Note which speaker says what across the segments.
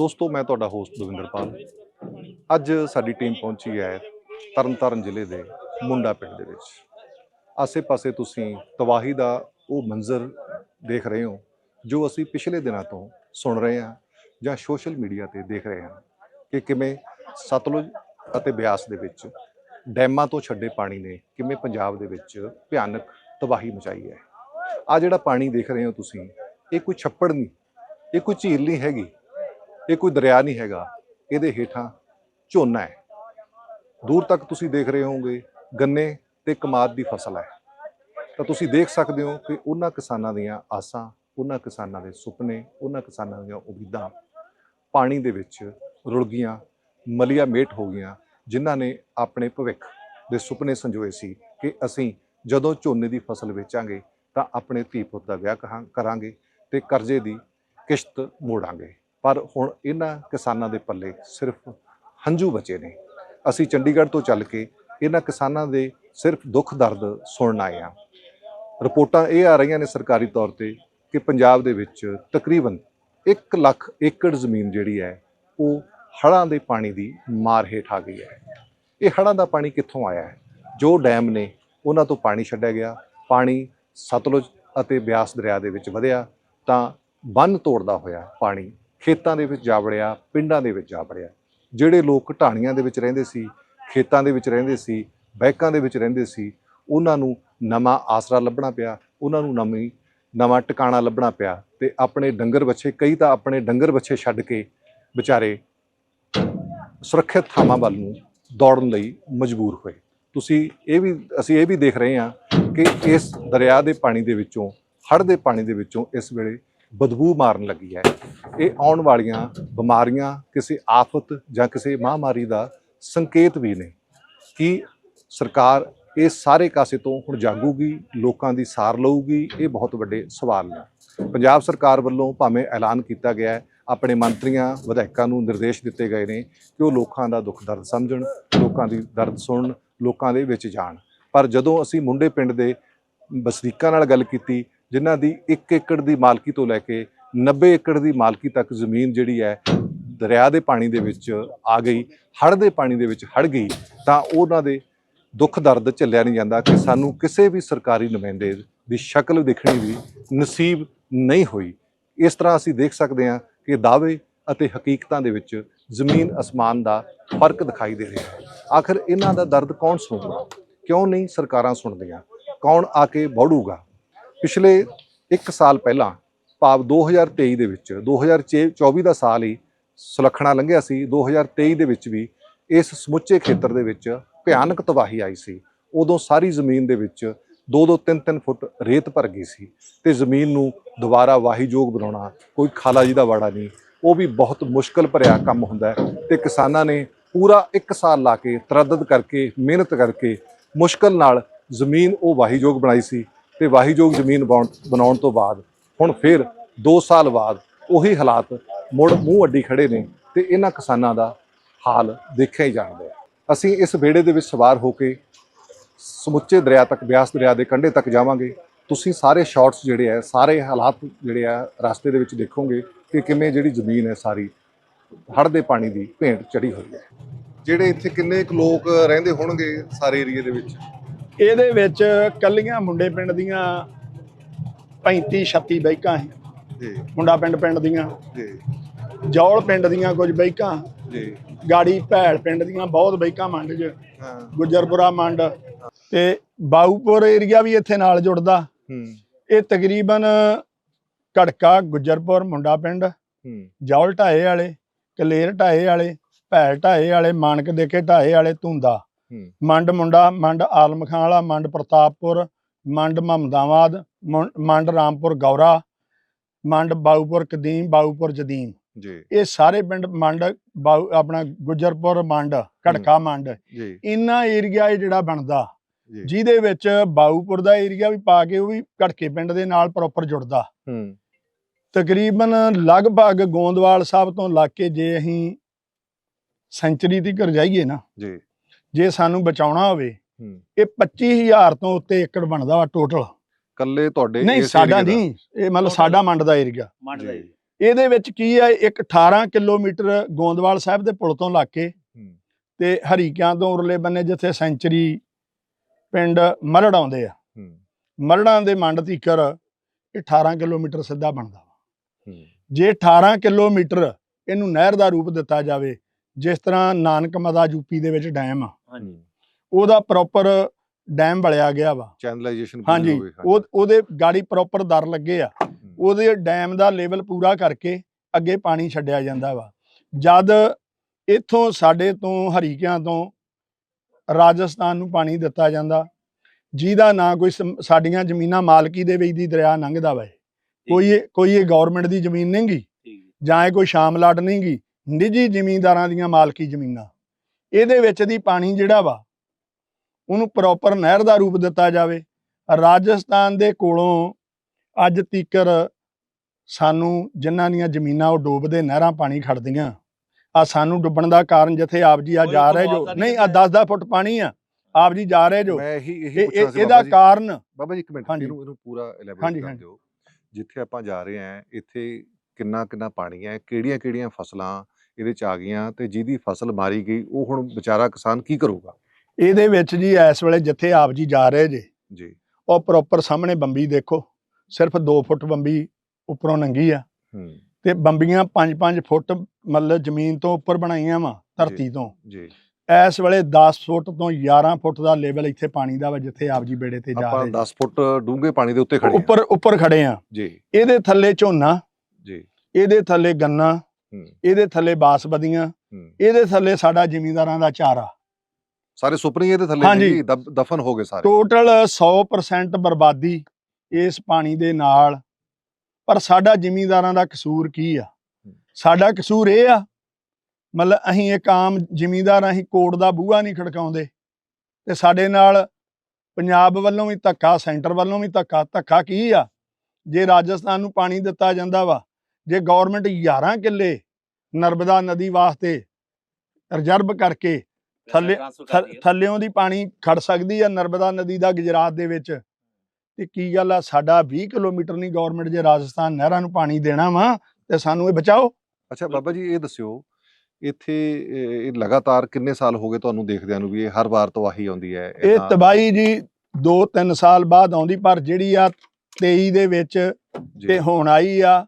Speaker 1: ਦੋਸਤੋ, ਮੈਂ ਤੁਹਾਡਾ ਹੋਸਟ ਦਵਿੰਦਰਪਾਲ। ਅੱਜ ਸਾਡੀ ਟੀਮ ਪਹੁੰਚੀ ਹੈ ਤਰਨਤਾਰਨ ਜ਼ਿਲ੍ਹੇ ਦੇ ਮੁੰਡਾ ਪਿੰਡ ਦੇ ਵਿੱਚ। ਆਸੇ-ਪਾਸੇ ਤੁਸੀਂ ਤਬਾਹੀ ਦਾ ਉਹ ਮੰਜ਼ਰ ਦੇਖ ਰਹੇ ਹੋ, ਜੋ ਅਸੀਂ ਪਿਛਲੇ ਦਿਨਾਂ ਤੋਂ ਸੁਣ ਰਹੇ ਹਾਂ ਜਾਂ ਸੋਸ਼ਲ ਮੀਡੀਆ ਤੇ ਦੇਖ ਰਹੇ ਹਾਂ ਕਿ ਕਿਵੇਂ ਸਤਲੁਜ ਅਤੇ ਬਿਆਸ ਦੇ ਵਿੱਚ ਡੈਮਾਂ ਤੋਂ ਛੱਡੇ ਪਾਣੀ ਨੇ ਕਿਵੇਂ ਪੰਜਾਬ ਦੇ ਵਿੱਚ ਭਿਆਨਕ ਤਬਾਹੀ ਮਚਾਈ ਹੈ। ਆ ਜਿਹੜਾ ਪਾਣੀ ਦੇਖ ਰਹੇ ਹੋ ਤੁਸੀਂ, ਇਹ ਕੋਈ ਛੱਪੜ ਨਹੀਂ, ਇਹ ਕੋਈ ਝੀਲ ਨਹੀਂ ਹੈਗੀ। ਇਹ ਕੋਈ ਦਰਿਆ ਨਹੀਂ ਹੈਗਾ, ਇਹਦੇ ਹੇਠਾਂ ਝੋਨਾ ਹੈ। ਦੂਰ ਤੱਕ ਤੁਸੀਂ ਦੇਖ ਰਹੇ ਹੋਵੋਗੇ, ਗੰਨੇ ਤੇ ਕਮਾਦ ਦੀ ਫਸਲ ਹੈ। ਤਾਂ ਤੁਸੀਂ ਦੇਖ ਸਕਦੇ ਹੋ ਕਿ ਉਹਨਾਂ ਕਿਸਾਨਾਂ ਦੀਆਂ ਆਸਾਂ, ਉਹਨਾਂ ਕਿਸਾਨਾਂ ਦੇ ਸੁਪਨੇ, ਉਹਨਾਂ ਕਿਸਾਨਾਂ ਦੀਆਂ ਉਮੀਦਾਂ ਪਾਣੀ ਦੇ ਵਿੱਚ ਰੁਲ ਗਈਆਂ, ਮਲੀਆ ਮੇਟ ਹੋ ਗਈਆਂ, ਜਿਨ੍ਹਾਂ ਨੇ ਆਪਣੇ ਭਵਿੱਖ ਦੇ ਸੁਪਨੇ ਸੰਜੋਏ ਸੀ ਕਿ ਅਸੀਂ ਜਦੋਂ ਝੋਨੇ ਦੀ ਫਸਲ ਵੇਚਾਂਗੇ ਤਾਂ ਆਪਣੇ ਧੀ ਪੁੱਤ ਦਾ ਵਿਆਹ ਕਹਾਂ- ਕਰਾਂਗੇ ਤੇ ਕਰਜ਼ੇ ਦੀ ਕਿਸ਼ਤ ਮੋੜਾਂਗੇ। ਪਰ ਹੁਣ ਇਹਨਾਂ ਕਿਸਾਨਾਂ ਦੇ ਪੱਲੇ ਸਿਰਫ ਹੰਝੂ ਬਚੇ ਨੇ। ਅਸੀਂ ਚੰਡੀਗੜ੍ਹ ਤੋਂ ਚੱਲ ਕੇ ਇਹਨਾਂ ਕਿਸਾਨਾਂ ਦੇ ਸਿਰਫ ਦੁੱਖ ਦਰਦ ਸੁਣਨ ਆਏ ਹਾਂ। ਰਿਪੋਰਟਾਂ ਇਹ ਆ ਰਹੀਆਂ ਨੇ ਸਰਕਾਰੀ ਤੌਰ ਤੇ ਕਿ ਪੰਜਾਬ ਦੇ ਵਿੱਚ ਤਕਰੀਬਨ 1 ਲੱਖ ਏਕੜ ਜ਼ਮੀਨ ਜਿਹੜੀ ਹੈ, ਉਹ ਹੜ੍ਹਾਂ ਦੇ ਪਾਣੀ ਦੀ ਮਾਰ ਹੇਠ ਆ ਗਈ ਹੈ। ਇਹ ਹੜ੍ਹਾਂ ਦਾ ਪਾਣੀ ਕਿੱਥੋਂ ਆਇਆ ਹੈ? ਜੋ ਡੈਮ ਨੇ, ਉਹਨਾਂ ਤੋਂ ਪਾਣੀ ਛੱਡਿਆ ਗਿਆ। ਪਾਣੀ ਸਤਲੁਜ ਅਤੇ ਬਿਆਸ ਦਰਿਆ ਦੇ ਵਿੱਚ ਵਧਿਆ ਤਾਂ ਬੰਨ ਤੋੜਦਾ ਹੋਇਆ ਪਾਣੀ ਖੇਤਾਂ ਦੇ ਵਿੱਚ ਜਾ ਵੜਿਆ, ਪਿੰਡਾਂ ਦੇ ਵਿੱਚ ਜਾ ਵੜਿਆ। ਜਿਹੜੇ ਲੋਕ ਢਾਣੀਆਂ ਦੇ ਵਿੱਚ ਰਹਿੰਦੇ ਸੀ, ਖੇਤਾਂ ਦੇ ਵਿੱਚ ਰਹਿੰਦੇ ਸੀ, ਬੈਕਾਂ ਦੇ ਵਿੱਚ ਰਹਿੰਦੇ ਸੀ, ਉਹਨਾਂ ਨੂੰ ਨਵਾਂ ਆਸਰਾ ਲੱਭਣਾ ਪਿਆ, ਉਹਨਾਂ ਨੂੰ ਨਵੀਂ, ਨਵਾਂ ਟਿਕਾਣਾ ਲੱਭਣਾ ਪਿਆ ਤੇ ਆਪਣੇ ਡੰਗਰ ਬੱਚੇ ਕਈ ਤਾਂ ਆਪਣੇ ਡੰਗਰ ਬੱਚੇ ਛੱਡ ਕੇ ਵਿਚਾਰੇ ਸੁਰੱਖਿਅਤ ਥਾਵਾਂ ਵੱਲ ਨੂੰ ਦੌੜਨ ਲਈ ਮਜਬੂਰ ਹੋਏ। ਤੁਸੀਂ ਇਹ ਵੀ, ਅਸੀਂ ਇਹ ਵੀ ਦੇਖ ਰਹੇ ਹਾਂ ਕਿ ਇਸ ਦਰਿਆ ਦੇ ਪਾਣੀ ਦੇ ਵਿੱਚੋਂ, ਹੜ੍ਹ ਦੇ ਪਾਣੀ ਦੇ ਵਿੱਚੋਂ ਇਸ ਵੇਲੇ ਬਦਬੂ ਮਾਰਨ ਲੱਗੀ ਹੈ। ਇਹ ਆਉਣ ਵਾਲੀਆਂ ਬਿਮਾਰੀਆਂ ਕਿਸੇ ਆਫਤ ਜਾਂ ਕਿਸੇ ਮਹਾਮਾਰੀ ਦਾ ਸੰਕੇਤ ਵੀ ਨੇ ਕਿ ਸਰਕਾਰ ਇਹ ਸਾਰੇ ਕਾਸੇ ਤੋਂ ਹੁਣ ਜਾਗੂਗੀ, ਲੋਕਾਂ ਦੀ ਸਾਰ ਲਊਗੀ, ਇਹ ਬਹੁਤ ਵੱਡੇ ਸਵਾਲ ਨੇ। ਪੰਜਾਬ ਸਰਕਾਰ ਵੱਲੋਂ ਭਾਵੇਂ ਐਲਾਨ ਕੀਤਾ ਗਿਆ ਹੈ, ਆਪਣੇ ਮੰਤਰੀਆਂ, ਵਿਧਾਇਕਾਂ ਨੂੰ ਨਿਰਦੇਸ਼ ਦਿੱਤੇ ਗਏ ਨੇ ਕਿ ਉਹ ਲੋਕਾਂ ਦਾ ਦੁੱਖ ਦਰਦ ਸਮਝਣ, ਲੋਕਾਂ ਦੀ ਦਰਦ ਸੁਣਨ, ਲੋਕਾਂ ਦੇ ਵਿੱਚ ਜਾਣ। ਪਰ ਜਦੋਂ ਅਸੀਂ ਮੁੰਡੇ ਪਿੰਡ ਦੇ ਵਸਨੀਕਾਂ ਨਾਲ ਗੱਲ ਕੀਤੀ ਜਿਨ੍ਹਾਂ ਦੀ 1 ਏਕੜ ਦੀ ਮਾਲਕੀ ਤੋਂ ਲੈ ਕੇ 90 ਏਕੜ ਦੀ ਮਾਲਕੀ ਤੱਕ ਜ਼ਮੀਨ ਜਿਹੜੀ ਹੈ ਦਰਿਆ ਦੇ ਪਾਣੀ ਦੇ ਵਿੱਚ ਆ ਗਈ, ਹੜ੍ਹ ਦੇ ਪਾਣੀ ਦੇ ਵਿੱਚ ਹੜ ਗਈ, ਤਾਂ ਉਹਨਾਂ ਦੇ ਦੁੱਖ ਦਰਦ ਝੱਲਿਆ ਨਹੀਂ ਜਾਂਦਾ ਕਿ ਸਾਨੂੰ ਕਿਸੇ ਵੀ ਸਰਕਾਰੀ ਨੁਮਾਇੰਦੇ ਦੀ ਸ਼ਕਲ ਦੇਖਣੀ ਵੀ ਨਸੀਬ ਨਹੀਂ ਹੋਈ। ਇਸ ਤਰ੍ਹਾਂ ਅਸੀਂ ਦੇਖ ਸਕਦੇ ਹਾਂ ਕਿ ਦਾਅਵੇ ਅਤੇ ਹਕੀਕਤਾਂ ਦੇ ਵਿੱਚ ਜ਼ਮੀਨ ਅਸਮਾਨ ਦਾ ਫ਼ਰਕ ਦਿਖਾਈ ਦੇ ਰਿਹਾ ਹੈ। ਆਖਰ ਇਹਨਾਂ ਦਾ ਦਰਦ ਕੌਣ ਸੁਣੂਗਾ? ਕਿਉਂ ਨਹੀਂ ਸਰਕਾਰਾਂ ਸੁਣਦੀਆਂ? ਕੌਣ ਆ ਕੇ ਬੜੂਗਾ ਪਿਛਲੇ 1 ਸਾਲ ਪਹਿਲਾਂ ਭਾਵ 2023 ਦੇ ਵਿੱਚ 2024 ਦਾ ਸਾਲ ਹੀ ਸੁਲੱਖਣਾ ਲੰਘਿਆ ਸੀ 2023 ਦੇ ਵਿੱਚ ਵੀ ਇਸ ਸਮੁੱਚੇ ਖੇਤਰ ਦੇ ਵਿੱਚ ਭਿਆਨਕ ਤਬਾਹੀ ਆਈ ਸੀ। ਉਦੋਂ ਸਾਰੀ ਜ਼ਮੀਨ ਦੇ ਵਿੱਚ 2-2 3-3 ਫੁੱਟ ਰੇਤ ਭਰ ਗਈ ਸੀ ਤੇ ਜ਼ਮੀਨ ਨੂੰ ਦੁਬਾਰਾ ਵਾਹੀਯੋਗ ਬਣਾਉਣਾ ਕੋਈ ਖਾਲਾ ਜੀ ਦਾ ਵਾੜਾ ਨਹੀਂ, ਉਹ ਵੀ ਬਹੁਤ ਮੁਸ਼ਕਲ ਭਰਿਆ ਕੰਮ ਹੁੰਦਾ ਹੈ ਤੇ ਕਿਸਾਨਾਂ ਨੇ ਪੂਰਾ 1 ਸਾਲ ਲਾ ਕੇ ਤਰੱਦਦ ਕਰਕੇ, ਮਿਹਨਤ ਕਰਕੇ ਮੁਸ਼ਕਲ ਨਾਲ ਜ਼ਮੀਨ ਉਹ ਵਾਹੀਯੋਗ ਬਣਾਈ ਸੀ ਤੇ ਵਾਹੀਯੋਗ ਜ਼ਮੀਨ ਬਣਾਉਣ- ਬਣਾਉਣ ਤੋਂ ਬਾਅਦ, ਹੁਣ ਫਿਰ 2 ਸਾਲ ਬਾਅਦ ਉਹੀ ਹਾਲਾਤ ਮੁੜ ਮੂੰਹ ਅੱਡੀ ਖੜੇ ਨੇ ਤੇ ਇਹਨਾਂ ਕਿਸਾਨਾਂ ਦਾ ਹਾਲ ਦੇਖਿਆ ਹੀ ਜਾਣਦਾ ਹੈ ਅਸੀਂ ਇਸ ਵਿਹੜੇ ਦੇ ਵਿੱਚ ਸਵਾਰ ਹੋ ਕੇ ਸਮੁੱਚੇ ਦਰਿਆ ਤੱਕ, ਬਿਆਸ ਦਰਿਆ ਦੇ ਕੰਢੇ ਤੱਕ ਜਾਵਾਂਗੇ। ਤੁਸੀਂ ਸਾਰੇ ਸ਼ਾਟਸ ਜਿਹੜੇ ਆ, ਸਾਰੇ ਹਾਲਾਤ ਜਿਹੜੇ ਆ ਰਸਤੇ ਦੇ ਵਿੱਚ ਦੇਖੋਗੇ ਕਿ ਕਿਵੇਂ ਜਿਹੜੀ ਜ਼ਮੀਨ ਹੈ ਸਾਰੀ ਹੜ੍ਹ ਦੇ ਪਾਣੀ ਦੀ ਭੇਂਟ ਚੜੀ ਹੋਈ ਹੈ। ਜਿਹੜੇ ਇੱਥੇ ਕਿੰਨੇ ਕੁ ਲੋਕ ਰਹਿੰਦੇ ਹੋਣਗੇ ਸਾਰੇ ਏਰੀਏ ਦੇ ਵਿੱਚ?
Speaker 2: ਇਹਦੇ ਵਿੱਚ ਕੱਲੀਆਂ ਮੁੰਡੇ ਪਿੰਡ ਦੀਆਂ 35 36 ਬੈਕਾਂ ਸੀ।
Speaker 1: ਜੀ।
Speaker 2: ਮੁੰਡਾ ਪਿੰਡ ਪਿੰਡ ਦੀਆਂ
Speaker 1: ਜੀ।
Speaker 2: ਜੌਲ ਪਿੰਡ ਦੀਆਂ ਕੁਝ ਬੈਕਾਂ
Speaker 1: ਜੀ।
Speaker 2: ਗਾੜੀ ਭੈਲ ਪਿੰਡ ਦੀਆਂ ਬਹੁਤ ਬੈਕਾਂ ਮੰਡ 'ਚ
Speaker 1: ਹਾਂ।
Speaker 2: ਗੁੱਜਰਪੁਰਾ ਮੰਡ ਤੇ ਬਾਊਪੁਰ ਏਰੀਆ ਵੀ ਇੱਥੇ ਨਾਲ ਜੁੜਦਾ।
Speaker 1: ਹੂੰ।
Speaker 2: ਇਹ ਤਕਰੀਬਨ ਘੜਕਾ ਗੁੱਜਰਪੁਰ ਮੁੰਡਾ ਪਿੰਡ
Speaker 1: ਹੂੰ।
Speaker 2: ਜੌਲ ਢਾਏ ਵਾਲੇ ਕਲੇਰ ਢਾਏ ਵਾਲੇ ਭੈਲ ਢਾਏ ਵਾਲੇ ਮਾਨਕ ਦੇਖੇ ਢਾਏ ਵਾਲੇ ਧੁੰਦਾ।
Speaker 1: ਹੂੰ
Speaker 2: ਮੰਡ ਮੁੰਡਾ ਮੰਡ ਆਲਮ ਖਾਂ ਵਾਲਾ ਮੰਡ ਪ੍ਰਤਾਪਪੁਰ ਮੰਡ ਮਹਮਦਾਬਾਦ ਮੁੰ- ਮੰਡ ਰਾਮਪੁਰ ਗੌਰਾ ਮੰਡ ਬਾਊਪੁਰ ਕਦੀਮ ਬਾਊਪੁਰ ਜਦੀਮ।
Speaker 1: ਜੀ।
Speaker 2: ਇਹ ਸਾਰੇ ਪਿੰਡ ਮੰਡ ਆਪਣਾ ਗੁੱਜਰਪੁਰ ਮੰਡ ਘੜਕਾ ਮੰਡ। ਇੰਨਾ ਏਰੀਆ ਇਹ ਜਿਹੜਾ ਬਣਦਾ ਜਿਹਦੇ ਵਿੱਚ ਬਾਊਪੁਰ ਦਾ ਏਰੀਆ ਵੀ ਪਾ ਕੇ ਉਹ ਵੀ ਘੜਕੇ ਪਿੰਡ ਦੇ ਨਾਲ ਪ੍ਰੋਪਰ ਜੁੜਦਾ।
Speaker 1: ਹੂੰ।
Speaker 2: ਤਕਰੀਬਨ ਲਗਭਗ ਗੋਂਦਵਾਲ ਸਾਹਿਬ ਤੋਂ ਲੱਗ ਕੇ ਜੇ ਅਸੀਂ ਸੈਂਚਰੀ ਤੱਕ ਜਾਈਏ ਨਾ
Speaker 1: ਜੀ।
Speaker 2: ਜੇ ਸਾਨੂੰ ਬਚਾਉਣਾ ਹੋਵੇ ਇਹ 25000 ਤੋਂ ਉੱਤੇ ਏਕੜ ਬਣਦਾ ਵਾ ਟੋਟਲ
Speaker 1: ਕੱਲੇ ਤੁਹਾਡੇ
Speaker 2: ਨਹੀਂ ਸਾਡਾ? ਨਹੀਂ ਇਹ ਮਤਲਬ ਸਾਡਾ ਮੰਡ ਦਾ ਏਰੀਆ।
Speaker 3: ਮੰਡ ਦਾ
Speaker 2: ਇਹਦੇ ਵਿੱਚ ਕੀ ਹੈ ਇੱਕ 18 ਕਿਲੋਮੀਟਰ ਗੋਂਦਵਾਲ ਸਾਹਿਬ ਦੇ ਪੁਲ ਤੋਂ ਲੱਗ ਕੇ ਤੇ ਹਰੀਕਿਆਂ ਤੋਂ ਉਰਲੇ ਬੰਨੇ ਜਿੱਥੇ ਸੈਂਚਰੀ ਪਿੰਡ ਮਲੜ ਆਉਂਦੇ ਆ। ਮਲੜਾਂ ਦੇ ਮੰਡ ਤੀਕਰ ਇਹ 18 ਕਿਲੋਮੀਟਰ ਸਿੱਧਾ ਬਣਦਾ ਜੇ 18 ਕਿਲੋਮੀਟਰ ਇਹਨੂੰ ਨਹਿਰ ਦਾ ਰੂਪ ਦਿੱਤਾ ਜਾਵੇ ਜਿਸ ਤਰ੍ਹਾਂ ਨਾਨਕ ਮਦਾ ਯੂਪੀ ਦੇ ਵਿੱਚ ਡੈਮ ਆ।
Speaker 3: ਹਾਂਜੀ।
Speaker 2: ਉਹਦਾ ਪ੍ਰੋਪਰ ਡੈਮ ਬਣਿਆ ਗਿਆ ਵਾ।
Speaker 1: ਚੈਨਲਾਈਜੇਸ਼ਨ
Speaker 2: ਹਾਂਜੀ ਉਹ ਉਹਦੇ ਗਾੜੀ ਪ੍ਰੋਪਰ ਦਰ ਲੱਗੇ ਆ। ਉਹਦੇ ਡੈਮ ਦਾ ਲੈਵਲ ਪੂਰਾ ਕਰਕੇ ਅੱਗੇ ਪਾਣੀ ਛੱਡਿਆ ਜਾਂਦਾ ਵਾ। ਜਦ ਇੱਥੋਂ ਸਾਡੇ ਤੋਂ ਹਰੀਕਿਆਂ ਤੋਂ ਰਾਜਸਥਾਨ ਨੂੰ ਪਾਣੀ ਦਿੱਤਾ ਜਾਂਦਾ ਜਿਹਦਾ ਨਾ ਕੋਈ ਸਾਡੀਆਂ ਜ਼ਮੀਨਾਂ ਮਾਲਕੀ ਦੇ ਵਿੱਚ ਦੀ ਦਰਿਆ ਲੰਘਦਾ ਵਾ। ਕੋਈ ਕੋਈ ਇਹ ਗਵਰਨਮੈਂਟ ਦੀ ਜ਼ਮੀਨ ਨਹੀਂਗੀ
Speaker 3: ਠੀਕ। ਜੀ
Speaker 2: ਜਾਂ ਇਹ ਕੋਈ ਸ਼ਾਮਲਾਟ ਨਹੀਂਗੀ। ਨਿੱਜੀ ਜ਼ਮੀਂਦਾਰਾਂ ਦੀਆਂ ਮਾਲਕੀ ਜ਼ਮੀਨਾਂ। ਇਹਦੇ ਵਿੱਚ ਦੀ ਪਾਣੀ ਜਿਹੜਾ ਵਾ ਉਹਨੂੰ ਪ੍ਰੋਪਰ ਨਹਿਰ ਦਾ ਰੂਪ ਦਿੱਤਾ ਜਾਵੇ। ਰਾਜਸਥਾਨ ਦੇ ਕੋਲੋਂ ਅੱਜ ਤੀਕਰ ਸਾਨੂੰ ਜਿਨ੍ਹਾਂ ਦੀਆਂ ਜ਼ਮੀਨਾਂ ਉਹ ਡੋਬਦੇ ਨਹਿਰਾਂ ਪਾਣੀ ਖੜਦੀਆਂ। ਆ ਸਾਨੂੰ ਡੁੱਬਣ ਦਾ ਕਾਰਨ ਜਿੱਥੇ ਆਪ ਜੀ ਆ ਜਾ ਰਹੇ ਜੋ।
Speaker 3: ਨਹੀਂ
Speaker 2: ਆ 10-10 ਫੁੱਟ ਪਾਣੀ ਆ। ਆਪ ਜੀ ਜਾ ਰਹੇ ਜੋ।
Speaker 1: ਮੈਂ ਇਹੀ ਇਹੀ
Speaker 2: ਇਹ-
Speaker 1: ਪੁੱਛਣਾ
Speaker 2: ਇਹ-
Speaker 1: ਸੀ
Speaker 2: ਇਹਦਾ ਕਾਰਨ
Speaker 1: ਬਾਬਾ ਜੀ ਇੱਕ ਮਿੰਟ
Speaker 2: ਹਾਂਜੀ।
Speaker 1: ਇਹਨੂੰ ਇਹਨੂੰ ਪੂਰਾ ਐਲੈਬੋਰੇਟ ਕਰ। ਦਿਓ। ਜਿੱਥੇ ਆਪਾਂ ਜਾ ਰਹੇ ਹਾਂ ਇੱਥੇ ਕਿੰਨਾ ਕਿੰਨਾ ਪਾਣੀ ਹੈ ਕਿਹੜੀਆਂ ਕਿਹੜੀਆਂ ਫਸਲਾਂ ਇਹਦੇ ਚ ਆ ਗਈਆਂ ਤੇ ਜਿਹਦੀ ਫਸਲ ਮਾਰੀ ਗਈ ਉਹ ਹੁਣ ਵਿਚਾਰਾ ਕਿਸਾਨ ਕੀ ਕਰੂਗਾ?
Speaker 2: ਇਹਦੇ ਵਿੱਚ ਜੀ ਇਸ ਵੇਲੇ ਜਿੱਥੇ ਆਪ ਜੀ ਜਾ ਰਹੇ ਜੇ
Speaker 1: ਜੀ।
Speaker 2: ਉਹ ਪ੍ਰੋਪਰ ਸਾਹਮਣੇ ਬੰਬੀ ਦੇਖੋ ਸਿਰਫ 2 ਫੁੱਟ ਬੰਬੀ ਉੱਪਰੋਂ ਨੰਗੀ ਆ ਤੇ ਬੰਬੀਆਂ 5-5 ਫੁੱਟ ਮਤਲਬ ਜ਼ਮੀਨ ਤੋਂ ਉੱਪਰ ਬਣਾਈਆਂ ਵਾ ਧਰਤੀ ਤੋਂ।
Speaker 1: ਜੀ।
Speaker 2: ਇਸ ਵੇਲੇ 10 ਫੁੱਟ ਤੋਂ 11 ਫੁੱਟ ਦਾ ਲੈਵਲ ਇੱਥੇ ਪਾਣੀ ਦਾ ਵਾ ਜਿੱਥੇ ਆਪ ਜੀ ਬੇੜੇ ਤੇ ਜਾ
Speaker 1: ਆਪਾਂ
Speaker 2: ਰਹੇ
Speaker 1: 10 ਫੁੱਟ ਡੂੰਘੇ ਪਾਣੀ ਦੇ ਉੱਤੇ ਖੜੇ ਹਾਂ
Speaker 2: ਉੱਪਰ ਉੱਪਰ ਖੜੇ ਆ।
Speaker 1: ਜੀ।
Speaker 2: ਇਹਦੇ ਥੱਲੇ ਝੋਨਾ
Speaker 1: ਜੀ।
Speaker 2: ਇਹਦੇ ਥੱਲੇ ਗੰਨਾ ਇਹਦੇ ਥੱਲੇ ਬਾਸਪਦੀਆਂ
Speaker 1: ਹੂੰ।
Speaker 2: ਇਹਦੇ ਥੱਲੇ ਸਾਡਾ ਜ਼ਿਮੀਂਦਾਰਾਂ ਦਾ ਚਾਰਾ।
Speaker 1: ਸਾਰੇ ਸੁਪਨੇ ਇਹਦੇ ਥੱਲੇ
Speaker 2: ਹਾਂਜੀ।
Speaker 1: ਨੇ ਜੀ ਦਬ- ਦਫਨ ਹੋ ਗਏ ਸਾਰੇ।
Speaker 2: ਟੋਟਲ 100% ਬਰਬਾਦੀ ਇਸ ਪਾਣੀ ਦੇ ਨਾਲ। ਪਰ ਸਾਡਾ ਜ਼ਿਮੀਂਦਾਰਾਂ ਦਾ ਕਸੂਰ ਕੀ ਆ? ਸਾਡਾ ਕਸੂਰ ਇਹ ਆ ਮਤਲਬ ਅਸੀਂ ਇੱਕ ਆਮ ਜ਼ਿਮੀਂਦਾਰ ਅਸੀਂ ਕੋਰਟ ਦਾ ਬੂਹਾ ਨਹੀਂ ਖੜਕਾਉਂਦੇ। ਤੇ ਸਾਡੇ ਨਾਲ ਪੰਜਾਬ ਵੱਲੋਂ ਵੀ ਧੱਕਾ ਸੈਂਟਰ ਵੱਲੋਂ ਵੀ ਧੱਕਾ। ਧੱਕਾ ਕੀ ਆ? ਜੇ ਰਾਜਸਥਾਨ ਨੂੰ ਪਾਣੀ ਦਿੱਤਾ ਜਾਂਦਾ ਵਾ ਜੇ ਗਵਰਨਮੈਂਟ 11 ਕਿੱਲੇ ਨਰਮਦਾ ਨਦੀ ਵਾਸਤੇ ਰਿਜ਼ਰਵ ਕਰਕੇ ਥੱਲੇ-। ਥੱਲਿਓਂ ਦੀ ਪਾਣੀ ਖੜ ਸਕਦੀ ਆ ਨਰਮਦਾ ਨਦੀ ਦਾ ਗੁਜਰਾਤ ਦੇ ਵਿੱਚ ਤੇ ਕੀ ਗੱਲ ਆ ਸਾਡਾ 20 ਕਿਲੋਮੀਟਰ ਨਹੀਂ ਗਵਰਨਮੈਂਟ ਜੇ ਰਾਜਸਥਾਨ ਨਹਿਰਾਂ ਨੂੰ ਪਾਣੀ ਦੇਣਾ ਵਾ ਤੇ ਸਾਨੂੰ ਇਹ ਬਚਾਓ।
Speaker 1: ਅੱਛਾ ਬਾਬਾ ਜੀ ਇਹ ਦੱਸਿਓ ਇੱਥੇ ਇਹ ਲਗਾਤਾਰ ਕਿੰਨੇ ਸਾਲ ਹੋ ਗਏ ਤੁਹਾਨੂੰ ਦੇਖਦਿਆਂ ਨੂੰ ਵੀ ਇਹ ਹਰ ਵਾਰ ਤਬਾਹੀ ਆਉਂਦੀ ਹੈ
Speaker 2: ਇਹ ਤਬਾਹੀ ਜੀ 2-3 ਸਾਲ ਬਾਅਦ ਆਉਂਦੀ ਪਰ ਜਿਹੜੀ ਆ 23 ਦੇ ਵਿੱਚ ਤੇ ਹੁਣ ਆਈ ਆ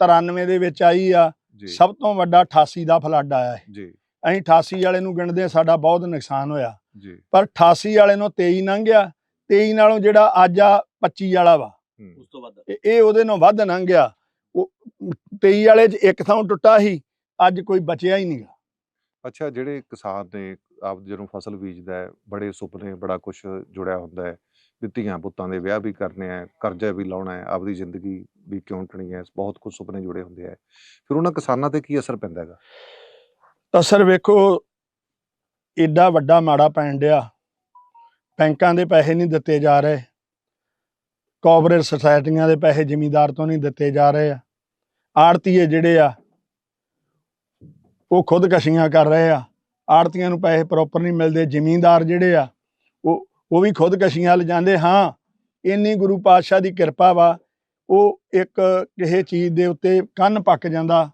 Speaker 2: 93 ਦੇ ਵਿੱਚ ਆਈ ਆ ਸਭ ਤੋਂ ਵੱਡਾ 88 ਦਾ ਫਲੱਡ ਆਇਆ ਹੈ।
Speaker 1: ਜੀ।
Speaker 2: ਅਸੀਂ 88 ਵਾਲੇ ਨੂੰ ਗਿਣਦੇ ਸਾਡਾ ਬਹੁਤ ਨੁਕਸਾਨ ਹੋਇਆ।
Speaker 1: ਜੀ।
Speaker 2: ਪਰ 88 ਵਾਲੇ ਨੂੰ 23 ਲੰਘ ਗਿਆ 23 ਨਾਲੋਂ ਜਿਹੜਾ ਅੱਜ ਆ 25 ਵਾਲਾ ਵਾ।
Speaker 3: ਉਸ ਤੋਂ ਵੱਧ।
Speaker 2: ਇਹ ਇਹ ਉਹਦੇ ਨਾਲ ਵੱਧ ਲੰਘ ਗਿਆ ਉਹ 23 ਵਾਲੇ 'ਚ ਇੱਕ ਥਾਂ ਟੁੱਟਾ ਸੀ ਅੱਜ ਕੋਈ ਬਚਿਆ ਹੀ ਨਹੀਂਗਾ
Speaker 1: ਅੱਛਾ ਜਿਹੜੇ ਕਿਸਾਨ ਨੇ ਆਪ ਜਦੋਂ ਫਸਲ ਬੀਜਦਾ ਹੈ ਬੜੇ ਸੁਪਨੇ ਬੜਾ ਕੁਝ ਜੁੜਿਆ ਹੁੰਦਾ ਹੈ। ਵੀ ਧੀਆਂ ਪੁੱਤਾਂ ਦੇ ਵਿਆਹ ਵੀ ਕਰਨੇ ਆ ਕਰਜ਼ਾ ਵੀ ਲਾਉਣਾ ਹੈ, ਆਪਦੀ ਜ਼ਿੰਦਗੀ ਵੀ ਕਿਉਂਟਣੀ ਹੈ, ਬਹੁਤ ਕੁਝ ਸੁਪਨੇ ਜੁੜੇ ਹੁੰਦੇ ਆ ਫਿਰ ਉਹਨਾਂ ਕਿਸਾਨਾਂ ਤੇ ਕੀ ਅਸਰ ਪੈਂਦਾ ਹੈਗਾ?
Speaker 2: ਅਸਰ ਵੇਖੋ, ਏਡਾ ਵੱਡਾ ਮਾੜਾ ਪੈਣ ਡਿਆ। ਬੈਂਕਾਂ ਦੇ ਪੈਸੇ ਨਹੀਂ ਦਿੱਤੇ ਜਾ ਰਹੇ। ਕੋਆਪਰੇਟ ਸੁਸਾਇਟੀਆਂ ਦੇ ਪੈਸੇ ਜ਼ਿਮੀਂਦਾਰ ਤੋਂ ਨਹੀਂ ਦਿੱਤੇ ਜਾ ਰਹੇ। ਆ ਆੜਤੀਏ ਜਿਹੜੇ ਆ, ਉਹ ਖੁਦਕਸ਼ੀਆਂ ਕਰ ਰਹੇ ਆ। ਆੜਤੀਆਂ ਨੂੰ ਪੈਸੇ ਪ੍ਰੋਪਰ ਨਹੀਂ ਮਿਲਦੇ। ਜ਼ਿਮੀਂਦਾਰ ਜਿਹੜੇ ਆ, ਉਹ ਉਹ ਵੀ ਖੁਦਕਸ਼ੀਆਂ ਲਿਜਾਂਦੇ ਹਾਂ ਇੰਨੀ ਗੁਰੂ ਪਾਤਸ਼ਾਹ ਦੀ ਕਿਰਪਾ ਵਾ ਉਹ ਇੱਕ ਕਿਸੇ ਚੀਜ਼ ਦੇ ਉੱਤੇ ਕੰਨ ਪੱਕ ਜਾਂਦਾ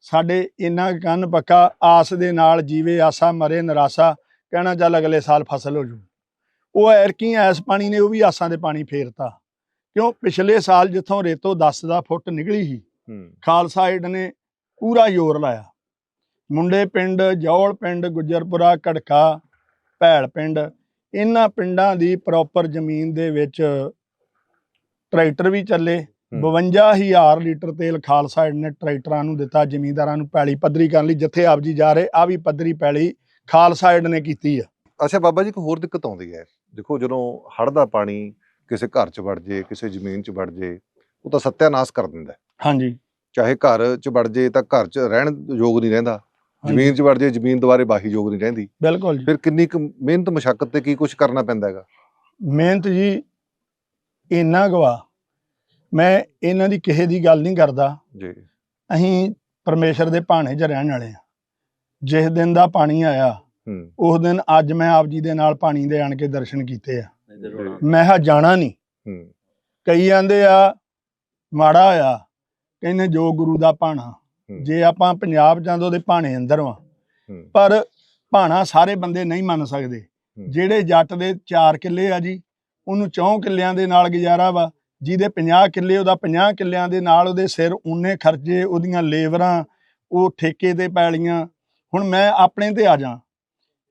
Speaker 2: ਸਾਡੇ ਇੰਨਾ ਕੰਨ ਪੱਕਾ ਆਸ ਦੇ ਨਾਲ ਜੀਵੇ ਆਸਾ ਮਰੇ ਨਿਰਾਸਾ ਕਹਿਣਾ ਚੱਲ ਅਗਲੇ ਸਾਲ ਫਸਲ ਹੋ ਜੂ। ਉਹ ਐਰਕੀ ਐਸ ਪਾਣੀ ਨੇ ਉਹ ਵੀ ਆਸਾਂ ਦੇ ਪਾਣੀ ਫੇਰਤਾ। ਕਿਉਂ? ਪਿਛਲੇ ਸਾਲ ਜਿੱਥੋਂ ਰੇਤੋ 10 ਦਾ ਫੁੱਟ ਨਿਕਲੀ ਸੀ ਖਾਲਸਾ ਏਡ ਨੇ ਪੂਰਾ ਜ਼ੋਰ ਲਾਇਆ। ਮੁੰਡੇ ਪਿੰਡ ਜੌਲ ਪਿੰਡ ਗੁੱਜਰਪੁਰਾ ਘੜਕਾ ਭੈਲ ਪਿੰਡ ਇਹਨਾਂ ਪਿੰਡਾਂ ਦੀ ਪ੍ਰੋਪਰ ਜ਼ਮੀਨ ਦੇ ਵਿੱਚ ਟਰੈਕਟਰ ਵੀ ਚੱਲੇ
Speaker 1: ਹੂੰ।
Speaker 2: 52000 ਲੀਟਰ ਤੇਲ ਖਾਲਸਾ ਏਡ ਨੇ ਟਰੈਕਟਰਾਂ ਨੂੰ ਦਿੱਤਾ ਜ਼ਮੀਂਦਾਰਾਂ ਨੂੰ ਪੈਲੀ ਪੱਧਰੀ ਕਰਨ ਲਈ ਜਿੱਥੇ ਆਪ ਜੀ ਜਾ ਰਹੇ ਆ ਵੀ ਪੱਧਰੀ ਪੈਲੀ ਖਾਲਸਾ ਏਡ ਨੇ ਕੀਤੀ ਆ
Speaker 1: ਅੱਛਾ ਬਾਬਾ ਜੀ ਇੱਕ ਹੋਰ ਦਿੱਕਤ ਆਉਂਦੀ ਹੈ ਦੇਖੋ ਜਦੋਂ ਹੜ੍ਹ ਦਾ ਪਾਣੀ ਕਿਸੇ ਘਰ 'ਚ ਵੜ ਜੇ ਕਿਸੇ ਜ਼ਮੀਨ 'ਚ ਵੜ ਜੇ ਉਹ ਤਾਂ ਸੱਤਿਆਨਾਸ਼ ਕਰ ਦਿੰਦਾ।
Speaker 2: ਹਾਂਜੀ
Speaker 1: ਚਾਹੇ ਘਰ 'ਚ ਵੜ ਜੇ ਤਾਂ ਘਰ 'ਚ ਰਹਿਣ ਯੋਗ ਨਹੀਂ ਰਹਿੰਦਾ ਜ਼ਮੀਨ 'ਚ ਵੜ ਜੇ ਜ਼ਮੀਨ ਦੁਬਾਰੇ ਬਾਹੀ ਯੋਗ ਨਹੀਂ ਰਹਿੰਦੀ।
Speaker 2: ਬਿਲਕੁਲ ਜੀ।
Speaker 1: ਫਿਰ ਕਿੰਨੀ ਕੁ ਮਿਹਨਤ ਮਸ਼ੱਕਤ ਤੇ ਕੀ ਕੁਝ ਕਰਨਾ ਪੈਂਦਾ ਹੈਗਾ?
Speaker 2: ਮਿਹਨਤ ਜੀ ਇੰਨਾ ਗਵਾ ਮੈਂ ਇਹਨਾਂ ਦੀ ਕਿਸੇ ਦੀ ਗੱਲ ਨਹੀਂ ਕਰਦਾ।
Speaker 1: ਜੀ।
Speaker 2: ਅਸੀਂ ਪਰਮੇਸ਼ਰ ਦੇ ਭਾਣੇ 'ਚ ਰਹਿਣ ਵਾਲੇ ਆ। ਜਿਸ ਦਿਨ ਦਾ ਪਾਣੀ ਆਇਆ
Speaker 1: ਹੂੰ।
Speaker 2: ਉਸ ਦਿਨ ਅੱਜ ਮੈਂ ਆਪ ਜੀ ਦੇ ਨਾਲ ਪਾਣੀ ਦੇ ਆਣ ਕੇ ਦਰਸ਼ਨ ਕੀਤੇ ਆ। ਮੈਂ ਹਾਂ ਜਾਣਾ ਨਹੀਂ
Speaker 1: ਹੂੰ।
Speaker 2: ਕਈ ਆਂਦੇ ਆ ਮਾੜਾ ਹੋਇਆ। ਕਹਿੰਦੇ ਜੋ ਗੁਰੂ ਦਾ ਭਾਣਾ। ਜੇ ਆਪਾਂ ਪੰਜਾਬ ਜਾਂਦੇ ਉਹਦੇ ਭਾਣੇ ਅੰਦਰ ਵਾਂ। ਪਰ ਭਾਣਾ ਸਾਰੇ ਬੰਦੇ ਨਹੀਂ ਮੰਨ ਸਕਦੇ। ਜਿਹੜੇ ਜੱਟ ਦੇ 4 ਕਿੱਲੇ ਆ ਜੀ ਉਹਨੂੰ 4 ਕਿੱਲਿਆਂ ਦੇ ਨਾਲ ਗੁਜ਼ਾਰਾ ਵਾ ਜਿਹਦੇ 50 ਕਿੱਲੇ ਉਹਦਾ 50 ਕਿੱਲਿਆਂ ਦੇ ਨਾਲ ਉਹਦੇ ਸਿਰ ਉਨੇ ਖਰਚੇ ਉਹਦੀਆਂ ਲੇਬਰਾਂ ਉਹ ਠੇਕੇ ਤੇ ਪੈਲੀਆਂ। ਹੁਣ ਮੈਂ ਆਪਣੇ ਤੇ ਆ ਜਾ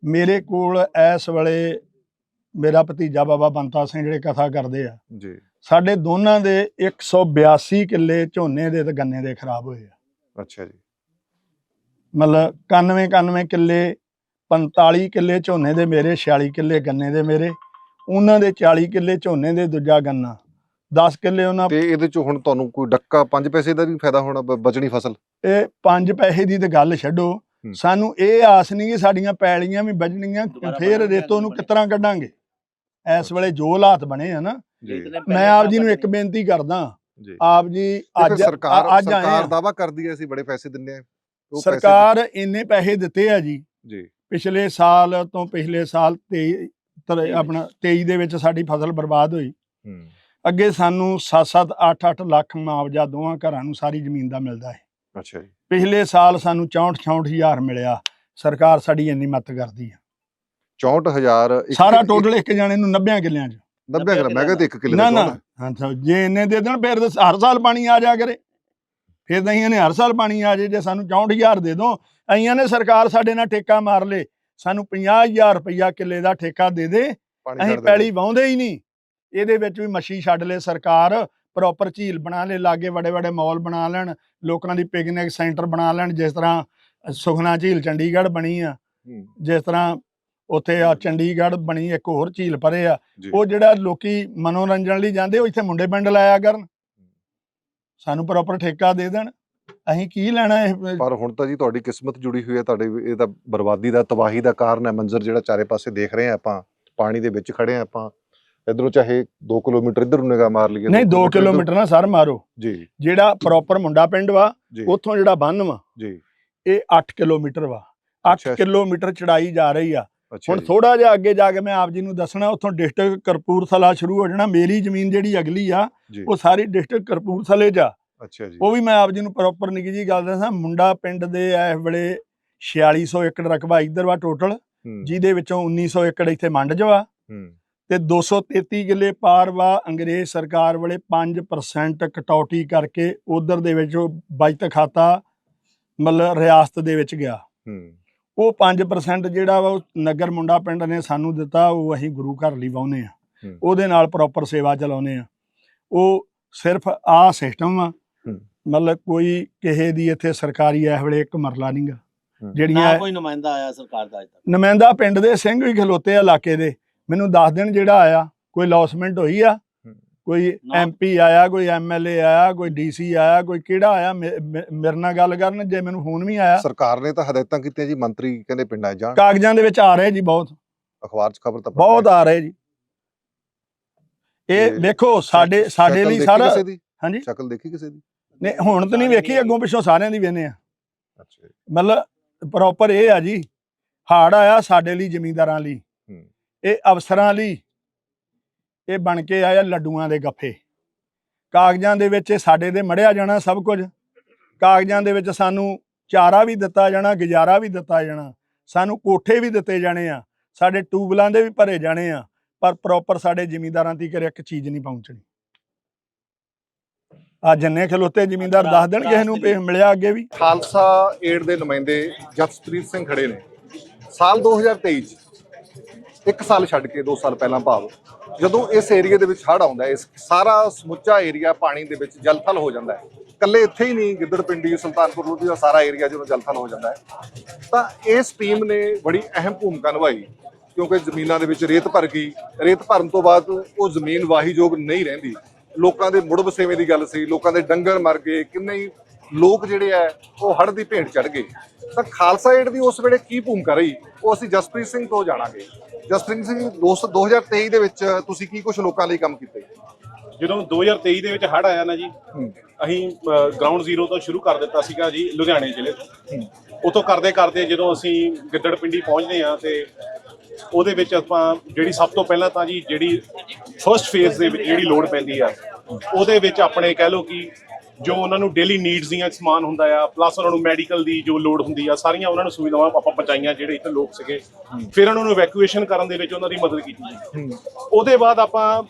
Speaker 2: ਮੇਰੇ ਕੋਲ ਇਸ ਵੇਲੇ ਮੇਰਾ ਭਤੀਜਾ ਬਾਬਾ ਬੰਤਾ ਸਿੰਘ ਜਿਹੜੇ ਕਥਾ ਕਰਦੇ ਆ।
Speaker 1: ਜੀ।
Speaker 2: ਸਾਡੇ ਦੋਨਾਂ ਦੇ 182 ਕਿੱਲੇ ਝੋਨੇ ਦੇ ਤੇ ਗੰਨੇ ਦੇ ਖਰਾਬ ਹੋਏ ਆ।
Speaker 1: ਅੱਛਾ ਜੀ।
Speaker 2: ਮਤਲਬ 91 91 ਕਿੱਲੇ 45 ਕਿੱਲੇ ਝੋਨੇ ਦੇ ਮੇਰੇ 46 ਕਿੱਲੇ ਗੰਨੇ ਦੇ ਮੇਰੇ ਉਹਨਾਂ ਦੇ 40 ਕਿੱਲੇ ਝੋਨੇ ਦੇ ਦੂਜਾ ਗੰਨਾ। 10 ਕਿੱਲੇ ਉਹਨਾਂ
Speaker 1: ਤੇ ਇਹਦੇ ਚ ਹੁਣ ਤੁਹਾਨੂੰ ਕੋਈ ਡੱਕਾ 5 ਪੈਸੇ ਦਾ ਵੀ ਫਾਇਦਾ ਹੋਣਾ ਬ- ਬਚਣੀ ਫਸਲ?
Speaker 2: ਇਹ ਪੰਜ ਪੈਸੇ ਦੀ ਤੇ ਗੱਲ ਛੱਡੋ।
Speaker 1: ਹੂੰ।
Speaker 2: ਸਾਨੂੰ ਇਹ ਆਸ ਨਹੀਂ ਕਿ ਸਾਡੀਆਂ ਪੈਲੀਆਂ ਵੀ ਵੱਜਣੀਆਂ
Speaker 3: ਦੁਬਾਰਾ
Speaker 2: ਫੇਰ
Speaker 3: ਬਣਨਗੀਆਂ
Speaker 2: ਰੇਤੋਂ ਨੂੰ ਕਿਤਨਾ ਕੱਢਾਂਗੇ? ਇਸ ਵੇਲੇ ਜੋ ਹਾਲਾਤ ਬਣੇ ਆ ਨਾ ਮੈਂ ਆਪ ਜੀ ਨੂੰ ਇੱਕ ਬੇਨਤੀ ਕਰਦਾ। ਆਪ ਜੀ
Speaker 1: ਤੇ
Speaker 2: ਅੱਜ
Speaker 1: ਸਰਕਾਰ
Speaker 2: ਅੱਜ ਆਏ
Speaker 1: ਸਰਕਾਰ
Speaker 2: ਆ।
Speaker 1: ਦਾਵਾ ਕਰਦੀ ਹੈ ਅਸੀਂ ਬੜੇ ਪੈਸੇ ਦਿੰਨੇ ਆ
Speaker 2: ਸਰਕਾਰ ਇੰਨੇ ਪੈਸੇ ਦਿੱਤੇ ਆ ਜੀ।
Speaker 1: ਜੀ।
Speaker 2: ਪਿਛਲੇ ਸਾਲ ਤੋਂ ਪਿਛਲੇ ਸਾਲ 23 ਤਰ-
Speaker 3: ਵਿੱਚ।
Speaker 2: ਆਪਣਾ 23 ਦੇ ਵਿੱਚ ਸਾਡੀ ਫਸਲ ਬਰਬਾਦ ਹੋਈ।
Speaker 1: ਹੂੰ।
Speaker 2: ਅੱਗੇ ਸਾਨੂੰ 7-7 8-8 ਲੱਖ ਮੁਆਵਜ਼ਾ ਦੋਵਾਂ ਘਰਾਂ ਨੂੰ ਸਾਰੀ ਜ਼ਮੀਨ ਦਾ ਮਿਲਦਾ ਹੈ।
Speaker 1: ਅੱਛਾ ਜੀ।
Speaker 2: ਪਿਛਲੇ ਸਾਲ ਸਾਨੂੰ 64-66 ਹਜ਼ਾਰ ਮਿਲਿਆ। ਸਰਕਾਰ ਸਾਡੀ ਇੰਨੀ ਮਦਦ ਕਰਦੀ ਹੈ
Speaker 1: 64000
Speaker 2: ਸਾਰਾ ਟੋਟਲ ਇੱਕ ਜਾਣੇ ਨੂੰ 90 ਕਿੱਲਿਆਂ 'ਚ।
Speaker 1: 90 ਕਿੱਲਾ ਮੈਂ ਕਹਿੰਦਾ 1 ਕਿੱਲੇ
Speaker 2: ਨਾ ਨਾ।
Speaker 1: 64
Speaker 2: ਹਾਂ ਤਾਂ ਜੇ ਇੰਨੇ ਦੇ ਦੇਣ ਫਿਰ ਤਾਂ ਹਰ ਸਾਲ ਪਾਣੀ ਆ ਜਾ ਕਰੇ। ਫਿਰ ਤਾਂ ਇਹਨੇ ਹਰ ਸਾਲ ਪਾਣੀ ਆ ਜੇ ਜੇ ਸਾਨੂੰ 64000 ਦੇ ਦੋ ਅਈਆਂ ਨੇ ਸਰਕਾਰ ਸਾਡੇ ਨਾਲ ਠੇਕਾ ਮਾਰ ਲੇ। ਸਾਨੂੰ 50000 ਰੁਪਇਆ ਕਿੱਲੇ ਦਾ ਠੇਕਾ ਦੇ ਦੇ।
Speaker 1: ਪਾਣੀ
Speaker 2: ਅਸੀਂ ਪੈਲੀ ਵਾਉਂਦੇ ਹੀ ਨਹੀਂ। ਇਹਦੇ ਵਿੱਚ ਵੀ ਮੱਛੀ ਛੱਡ ਲੈ ਸਰਕਾਰ ਪ੍ਰੋਪਰ ਝੀਲ ਬਣਾ ਲੈ ਲਾਗੇ ਵੱਡੇ ਵੱਡੇ ਮਾਲ ਬਣਾ ਲੈਣ ਲੋਕਾਂ ਦੀ ਪਿਕਨਿਕ ਸੈਂਟਰ ਬਣਾ ਲੈਣ ਜਿਸ ਤਰ੍ਹਾਂ ਸੁਖਨਾ ਝੀਲ ਚੰਡੀਗੜ੍ਹ ਬਣੀ ਆ ਜਿਸ ਤਰ੍ਹਾਂ ਉੱਥੇ ਆ ਚੰਡੀਗੜ੍ਹ ਬਣੀ ਇੱਕ ਹੋਰ ਝੀਲ ਪਰੇ ਆ। ਉਹ ਜਿਹੜਾ ਲੋਕੀ ਮਨੋਰੰਜਨ ਲਈ ਜਾਂਦੇ ਉਹ ਇੱਥੇ ਮੁੰਡੇ ਪਿੰਡ ਲਾਇਆ ਕਰਨ। ਸਾਨੂੰ ਪ੍ਰੋਪਰ ਠੇਕਾ ਦੇ ਦੇਣ। ਅਸੀਂ ਕੀ ਲੈਣਾ ਇਹ
Speaker 1: ਪਰ ਹੁਣ ਤਾਂ ਜੀ ਤੁਹਾਡੀ ਕਿਸਮਤ ਜੁੜੀ ਹੋਈ ਹੈ ਤੁਹਾਡੇ ਇਹ ਤਾਂ ਬਰਬਾਦੀ ਦਾ ਤਬਾਹੀ ਦਾ ਕਾਰਨ ਹੈ। ਮੰਜ਼ਰ ਜਿਹੜਾ ਚਾਰੇ ਪਾਸੇ ਦੇਖ ਰਹੇ ਆ ਆਪਾਂ ਪਾਣੀ ਦੇ ਵਿੱਚ ਖੜੇ ਆ ਆਪਾਂ। ਇਧਰੋਂ ਚਾਹੇ 2 ਕਿਲੋਮੀਟਰ ਇਧਰ ਨੂੰ ਨਿਗਾਹ ਮਾਰ ਲਈਏ
Speaker 2: ਨਹੀਂ 2
Speaker 1: ਇੱਧਰ-
Speaker 2: ਕਿਲੋਮੀਟਰ ਨਾ ਸਰ ਮਾਰੋ।
Speaker 1: ਜੀ।
Speaker 2: ਜਿਹੜਾ ਪ੍ਰੋਪਰ ਮੁੰਡਾ ਪਿੰਡ ਵਾ ਉੱਥੋਂ ਜਿਹੜਾ ਬੰਨ ਵਾ
Speaker 1: ਜੀ।
Speaker 2: ਇਹ 8 ਕਿਲੋਮੀਟਰ ਵਾ। 8
Speaker 1: ਅੱਛਾ।
Speaker 2: ਕਿਲੋਮੀਟਰ ਚੜਾਈ ਜਾ ਰਹੀ ਆ। ਹੁਣ ਥੋੜਾ ਜਿਹਾ ਅੱਗੇ ਜਾ ਕੇ ਮੈਂ ਆਪ ਜੀ ਨੂੰ ਦੱਸਣਾ ਉੱਥੋਂ ਡਿਸਟ੍ਰਿਕਟ ਕਰਪੂਰਥਲਾ ਸ਼ੁਰੂ ਹੋ ਜਾਣਾ ਮੇਰੀ ਜ਼ਮੀਨ ਜਿਹੜੀ ਅਗਲੀ ਆ ਉਹ ਸਾਰੀ ਡਿਸਟ੍ਰਿਕਟ ਕਰਪੂਰਥਲੇ
Speaker 1: ਅੱਛਾ ਜੀ।
Speaker 2: ਉਹ ਵੀ ਮੈਂ ਆਪ ਜੀ ਨੂੰ ਪ੍ਰੋਪਰ ਨਿੱਕੀ ਜੀ ਗੱਲ ਦੱਸਾਂ ਮੁੰਡਾ ਪਿੰਡ ਦੇ ਇਸ ਵੇਲੇ 4600 ਏਕੜ ਰਕਬਾ ਇੱਧਰ ਵਾ ਟੋਟਲ ਜਿਹਦੇ ਵਿੱਚੋਂ 1900 ਏਕੜ ਇੱਥੇ ਮੰਡ 'ਚ ਵਾ
Speaker 1: ਹੂੰ।
Speaker 2: ਤੇ 233 ਕਿੱਲੇ ਪਾਰ ਵਾ ਅੰਗਰੇਜ਼ ਸਰਕਾਰ ਵੇਲੇ 5% ਕਟੌਤੀ ਕਰਕੇ ਉਧਰ ਦੇ ਵਿੱਚ ਬਚਤ ਖਾਤਾ ਮਤਲਬ ਰਿਆਸਤ ਦੇ ਵਿੱਚ ਗਿਆ।
Speaker 1: ਹੂੰ।
Speaker 2: ਉਹ 5% ਜਿਹੜਾ ਵਾ ਉਹ ਨਗਰ ਮੁੰਡਾ ਪਿੰਡ ਨੇ ਸਾਨੂੰ ਦਿੱਤਾ ਉਹ ਅਸੀਂ ਗੁਰੂ ਘਰ ਲਈ ਵਾਹੁੰਦੇ ਆ
Speaker 1: ਹੂੰ।
Speaker 2: ਉਹਦੇ ਨਾਲ ਪ੍ਰੋਪਰ ਸੇਵਾ ਚਲਾਉਂਦੇ ਆ ਉਹ ਸਿਰਫ ਆ ਸਿਸਟਮ ਆ
Speaker 1: ਹੂੰ।
Speaker 2: ਮਤਲਬ ਕੋਈ ਕਿਸੇ ਦੀ ਇੱਥੇ ਸਰਕਾਰੀ ਇਸ ਵੇਲੇ ਇੱਕ ਮਰਲਾ ਨਹੀਂਗਾ
Speaker 1: ਹੂੰ।
Speaker 2: ਜਿਹੜੀਆਂ
Speaker 3: ਨਾ ਕੋਈ ਨੁਮਾਇੰਦਾ ਆਇਆ ਸਰਕਾਰ ਦਾ ਅਜੇ ਤੱਕ
Speaker 2: ਨੁਮਾਇੰਦਾ ਪਿੰਡ ਦੇ ਸਿੰਘ ਵੀ ਖਲੋਤੇ ਆ ਇਲਾਕੇ ਦੇ ਮੈਨੂੰ ਦੱਸ ਦੇਣ ਜਿਹੜਾ ਆਇਆ ਕੋਈ ਲੌਸਮੈਂਟ ਹੋਈ ਆ। ਕੋਈ। ਐਮਪੀ ਆਇਆ ਕੋਈ ਐਮਐਲਏ ਆਇਆ ਕੋਈ ਡੀਸੀ ਆਇਆ ਕੋਈ ਕਿਹੜਾ ਆਇਆ? ਮੇਰੇ ਨਾਲ ਗੱਲ ਕਰਨ ਜੇ ਮੈਨੂੰ ਫੋਨ ਵੀ ਆਇਆ।
Speaker 1: ਸਰਕਾਰ ਨੇ ਤਾਂ ਹਦਾਇਤਾਂ ਕੀਤੀਆਂ ਜੀ ਮੰਤਰੀ ਕਹਿੰਦੇ ਪਿੰਡਾਂ ਜਾਣ।
Speaker 2: ਕਾਗਜ਼ਾਂ ਦੇ ਵਿੱਚ ਆ ਰਹੇ ਜੀ ਬਹੁਤ।
Speaker 1: ਅਖਬਾਰ 'ਚ ਖਬਰ ਤਾਂ
Speaker 2: ਬਹੁਤ। ਆ। ਰਹੇ ਜੀ। ਇਹ ਵੇਖੋ ਸਾਡੇ ਸਾਡੇ ਲਈ ਸਾਰਾ? ਹਾਂਜੀ?
Speaker 1: ਸ਼ਕਲ ਦੇਖੀ ਕਿਸੇ ਦੀ?
Speaker 2: ਨਹੀਂ ਹੁਣ ਤਾਂ ਨਹੀਂ ਵੇਖੀ ਅੱਗੋਂ ਪਿੱਛੋਂ ਸਾਰਿਆਂ ਦੀ ਵੇਨੇ ਆ। ਮਤਲਬ ਪ੍ਰੋਪਰ ਇਹ ਆ ਜੀ ਹਾੜ ਆਇਆ ਸਾਡੇ ਲਈ ਜ਼ਮੀਂਦਾਰਾਂ ਲਈ।
Speaker 1: ਹੂੰ।
Speaker 2: ਇਹ ਅਫਸਰਾਂ ਲਈ ਇਹ ਬਣ ਕੇ ਆਇਆ ਲੱਡੂਆਂ ਦੇ ਗੱਫੇ। ਕਾਗਜ਼ਾਂ ਦੇ ਵਿੱਚ ਇਹ ਸਾਡੇ ਦੇ ਮੜਿਆ ਜਾਣਾ ਸਭ ਕੁਝ। ਕਾਗਜ਼ਾਂ ਦੇ ਵਿੱਚ ਸਾਨੂੰ ਚਾਰਾ ਵੀ ਦਿੱਤਾ ਜਾਣਾ ਗੁਜ਼ਾਰਾ ਵੀ ਦਿੱਤਾ ਜਾਣਾ। ਸਾਨੂੰ ਕੋਠੇ ਵੀ ਦਿੱਤੇ ਜਾਣੇ ਆ। ਸਾਡੇ ਟੂਬਲਾਂ ਦੇ ਵੀ ਭਰੇ ਜਾਣੇ ਆ। ਪਰ ਪ੍ਰੋਪਰ ਸਾਡੇ ਜ਼ਿਮੀਂਦਾਰਾਂ ਤੀਕ ਇੱਕ ਚੀਜ਼ ਨਹੀਂ ਪਹੁੰਚਣੀ। ਆ ਜੰਨੇ ਖਲੋਤੇ ਜ਼ਿਮੀਂਦਾਰ ਦੱਸ ਦੇਣ ਕਿਸੇ ਨੂੰ ਵੀ ਮਿਲਿਆ ਅੱਗੇ ਵੀ।
Speaker 1: ਖਾਲਸਾ ਏਡ ਦੇ ਨੁਮਾਇੰਦੇ ਜਸਪ੍ਰੀਤ ਸਿੰਘ ਖੜੇ ਨੇ। ਸਾਲ 2023 ਚ ਇੱਕ ਸਾਲ ਛੱਡ ਕੇ 2 ਸਾਲ ਪਹਿਲਾਂ ਭਾਵ, ਜਦੋਂ ਇਸ ਏਰੀਆ ਦੇ ਵਿੱਚ ਹੜ੍ਹ ਆਉਂਦਾ ਹੈ, ਇਸ ਸਾਰਾ ਸਮੁੱਚਾ ਏਰੀਆ ਪਾਣੀ ਦੇ ਵਿੱਚ ਜਲਥਲ ਹੋ ਜਾਂਦਾ ਹੈ। ਕੱਲੇ ਇੱਥੇ ਹੀ ਨਹੀਂ, ਗਿੱਦੜ ਪਿੰਡੀ, ਸੁਲਤਾਨਪੁਰ, ਲੋਧੀ ਦਾ ਸਾਰਾ ਏਰੀਆ ਜਦੋਂ ਜਲਥਲ ਹੋ ਜਾਂਦਾ ਹੈ, ਤਾਂ ਇਸ ਟੀਮ ਨੇ ਬੜੀ ਅਹਿਮ ਭੂਮਿਕਾ ਨਿਭਾਈ, ਕਿਉਂਕਿ ਜ਼ਮੀਨਾਂ ਦੇ ਵਿੱਚ ਰੇਤ ਭਰ ਗਈ। ਰੇਤ ਭਰਨ ਤੋਂ ਬਾਅਦ ਉਹ ਜ਼ਮੀਨ ਵਾਹੀਯੋਗ ਨਹੀਂ ਰਹਿੰਦੀ। ਲੋਕਾਂ ਦੇ ਮੁੜ ਵਸੇਵੇਂ ਦੀ ਗੱਲ ਸੀ, ਲੋਕਾਂ ਦੇ ਡੰਗਰ ਮਰ ਗਏ, ਕਿੰਨੇ ਹੀ ਲੋਕ ਜਿਹੜੇ ਆ ਉਹ ਹੜ੍ਹ ਦੀ ਭੇਂਟ ਚੜ ਗਏ। ਤਾਂ ਖਾਲਸਾ ਏਡ ਦੀ ਉਸ ਵੇਲੇ ਕੀ ਭੂਮਿਕਾ ਰਹੀ, ਉਹ ਅਸੀਂ ਜਸਪ੍ਰੀਤ ਸਿੰਘ ਤੋਂ ਜਾਣਾਂਗੇ। ਜਸਪ੍ਰੀਤ ਸਿੰਘ ਦੋਸਤ 2023 ਦੇ ਵਿੱਚ ਤੁਸੀਂ ਕੀ ਕੁਝ ਲੋਕਾਂ ਲਈ ਕੰਮ ਕੀਤੇ?
Speaker 4: ਜਦੋਂ 2023 ਦੇ ਵਿੱਚ ਹੜ੍ਹ ਆਇਆ ਨਾ ਜੀ। ਅਸੀਂ ਗਰਾਊਂਡ ਜ਼ੀਰੋ ਤੋਂ ਸ਼ੁਰੂ ਕਰ ਦਿੱਤਾ ਸੀਗਾ ਜੀ ਲੁਧਿਆਣੇ ਜ਼ਿਲ੍ਹੇ ਤੋਂ। ਉਤੋਂ ਕਰਦੇ ਕਰਦੇ ਜਦੋਂ ਅਸੀਂ ਗਿੱਦੜ ਪਿੰਡੀ ਪਹੁੰਚਦੇ ਆ ਤੇ ਉਹਦੇ ਵਿੱਚ ਆਪਾਂ ਜਿਹੜੀ ਸਭ ਤੋਂ ਪਹਿਲਾਂ ਤਾਂ ਜੀ ਜਿਹੜੀ ਫਰਸਟ ਫੇਜ਼ ਦੇ ਵਿੱਚ ਜਿਹੜੀ ਲੋਡ ਪੈਂਦੀ ਆ ਉਹਦੇ ਵਿੱਚ ਆਪਣੇ ਕਹਿ ਲਓ ਕਿ ਜੋ ਉਹਨਾਂ ਨੂੰ ਡੇਲੀ ਨੀਡਸ ਦੀਆਂ ਸਮਾਨ ਹੁੰਦਾ ਆ ਪਲੱਸ ਉਹਨਾਂ ਨੂੰ ਮੈਡੀਕਲ ਦੀ ਜੋ ਲੋੜ ਹੁੰਦੀ ਆ ਸਾਰੀਆਂ ਉਹਨਾਂ ਨੂੰ ਸੁਵਿਧਾਵਾਂ ਆਪਾਂ ਪਹੁੰਚਾਈਆਂ ਜਿਹੜੇ ਇੱਥੇ ਲੋਕ ਸੀਗੇ। ਫਿਰ ਉਹਨਾਂ ਨੂੰ ਇਵੈਕੂਏਸ਼ਨ ਕਰਨ ਦੇ ਵਿੱਚ ਉਹਨਾਂ ਦੀ ਮਦਦ ਕੀਤੀ ਉਹਦੇ ਬਾਅਦ ਆਪਾਂ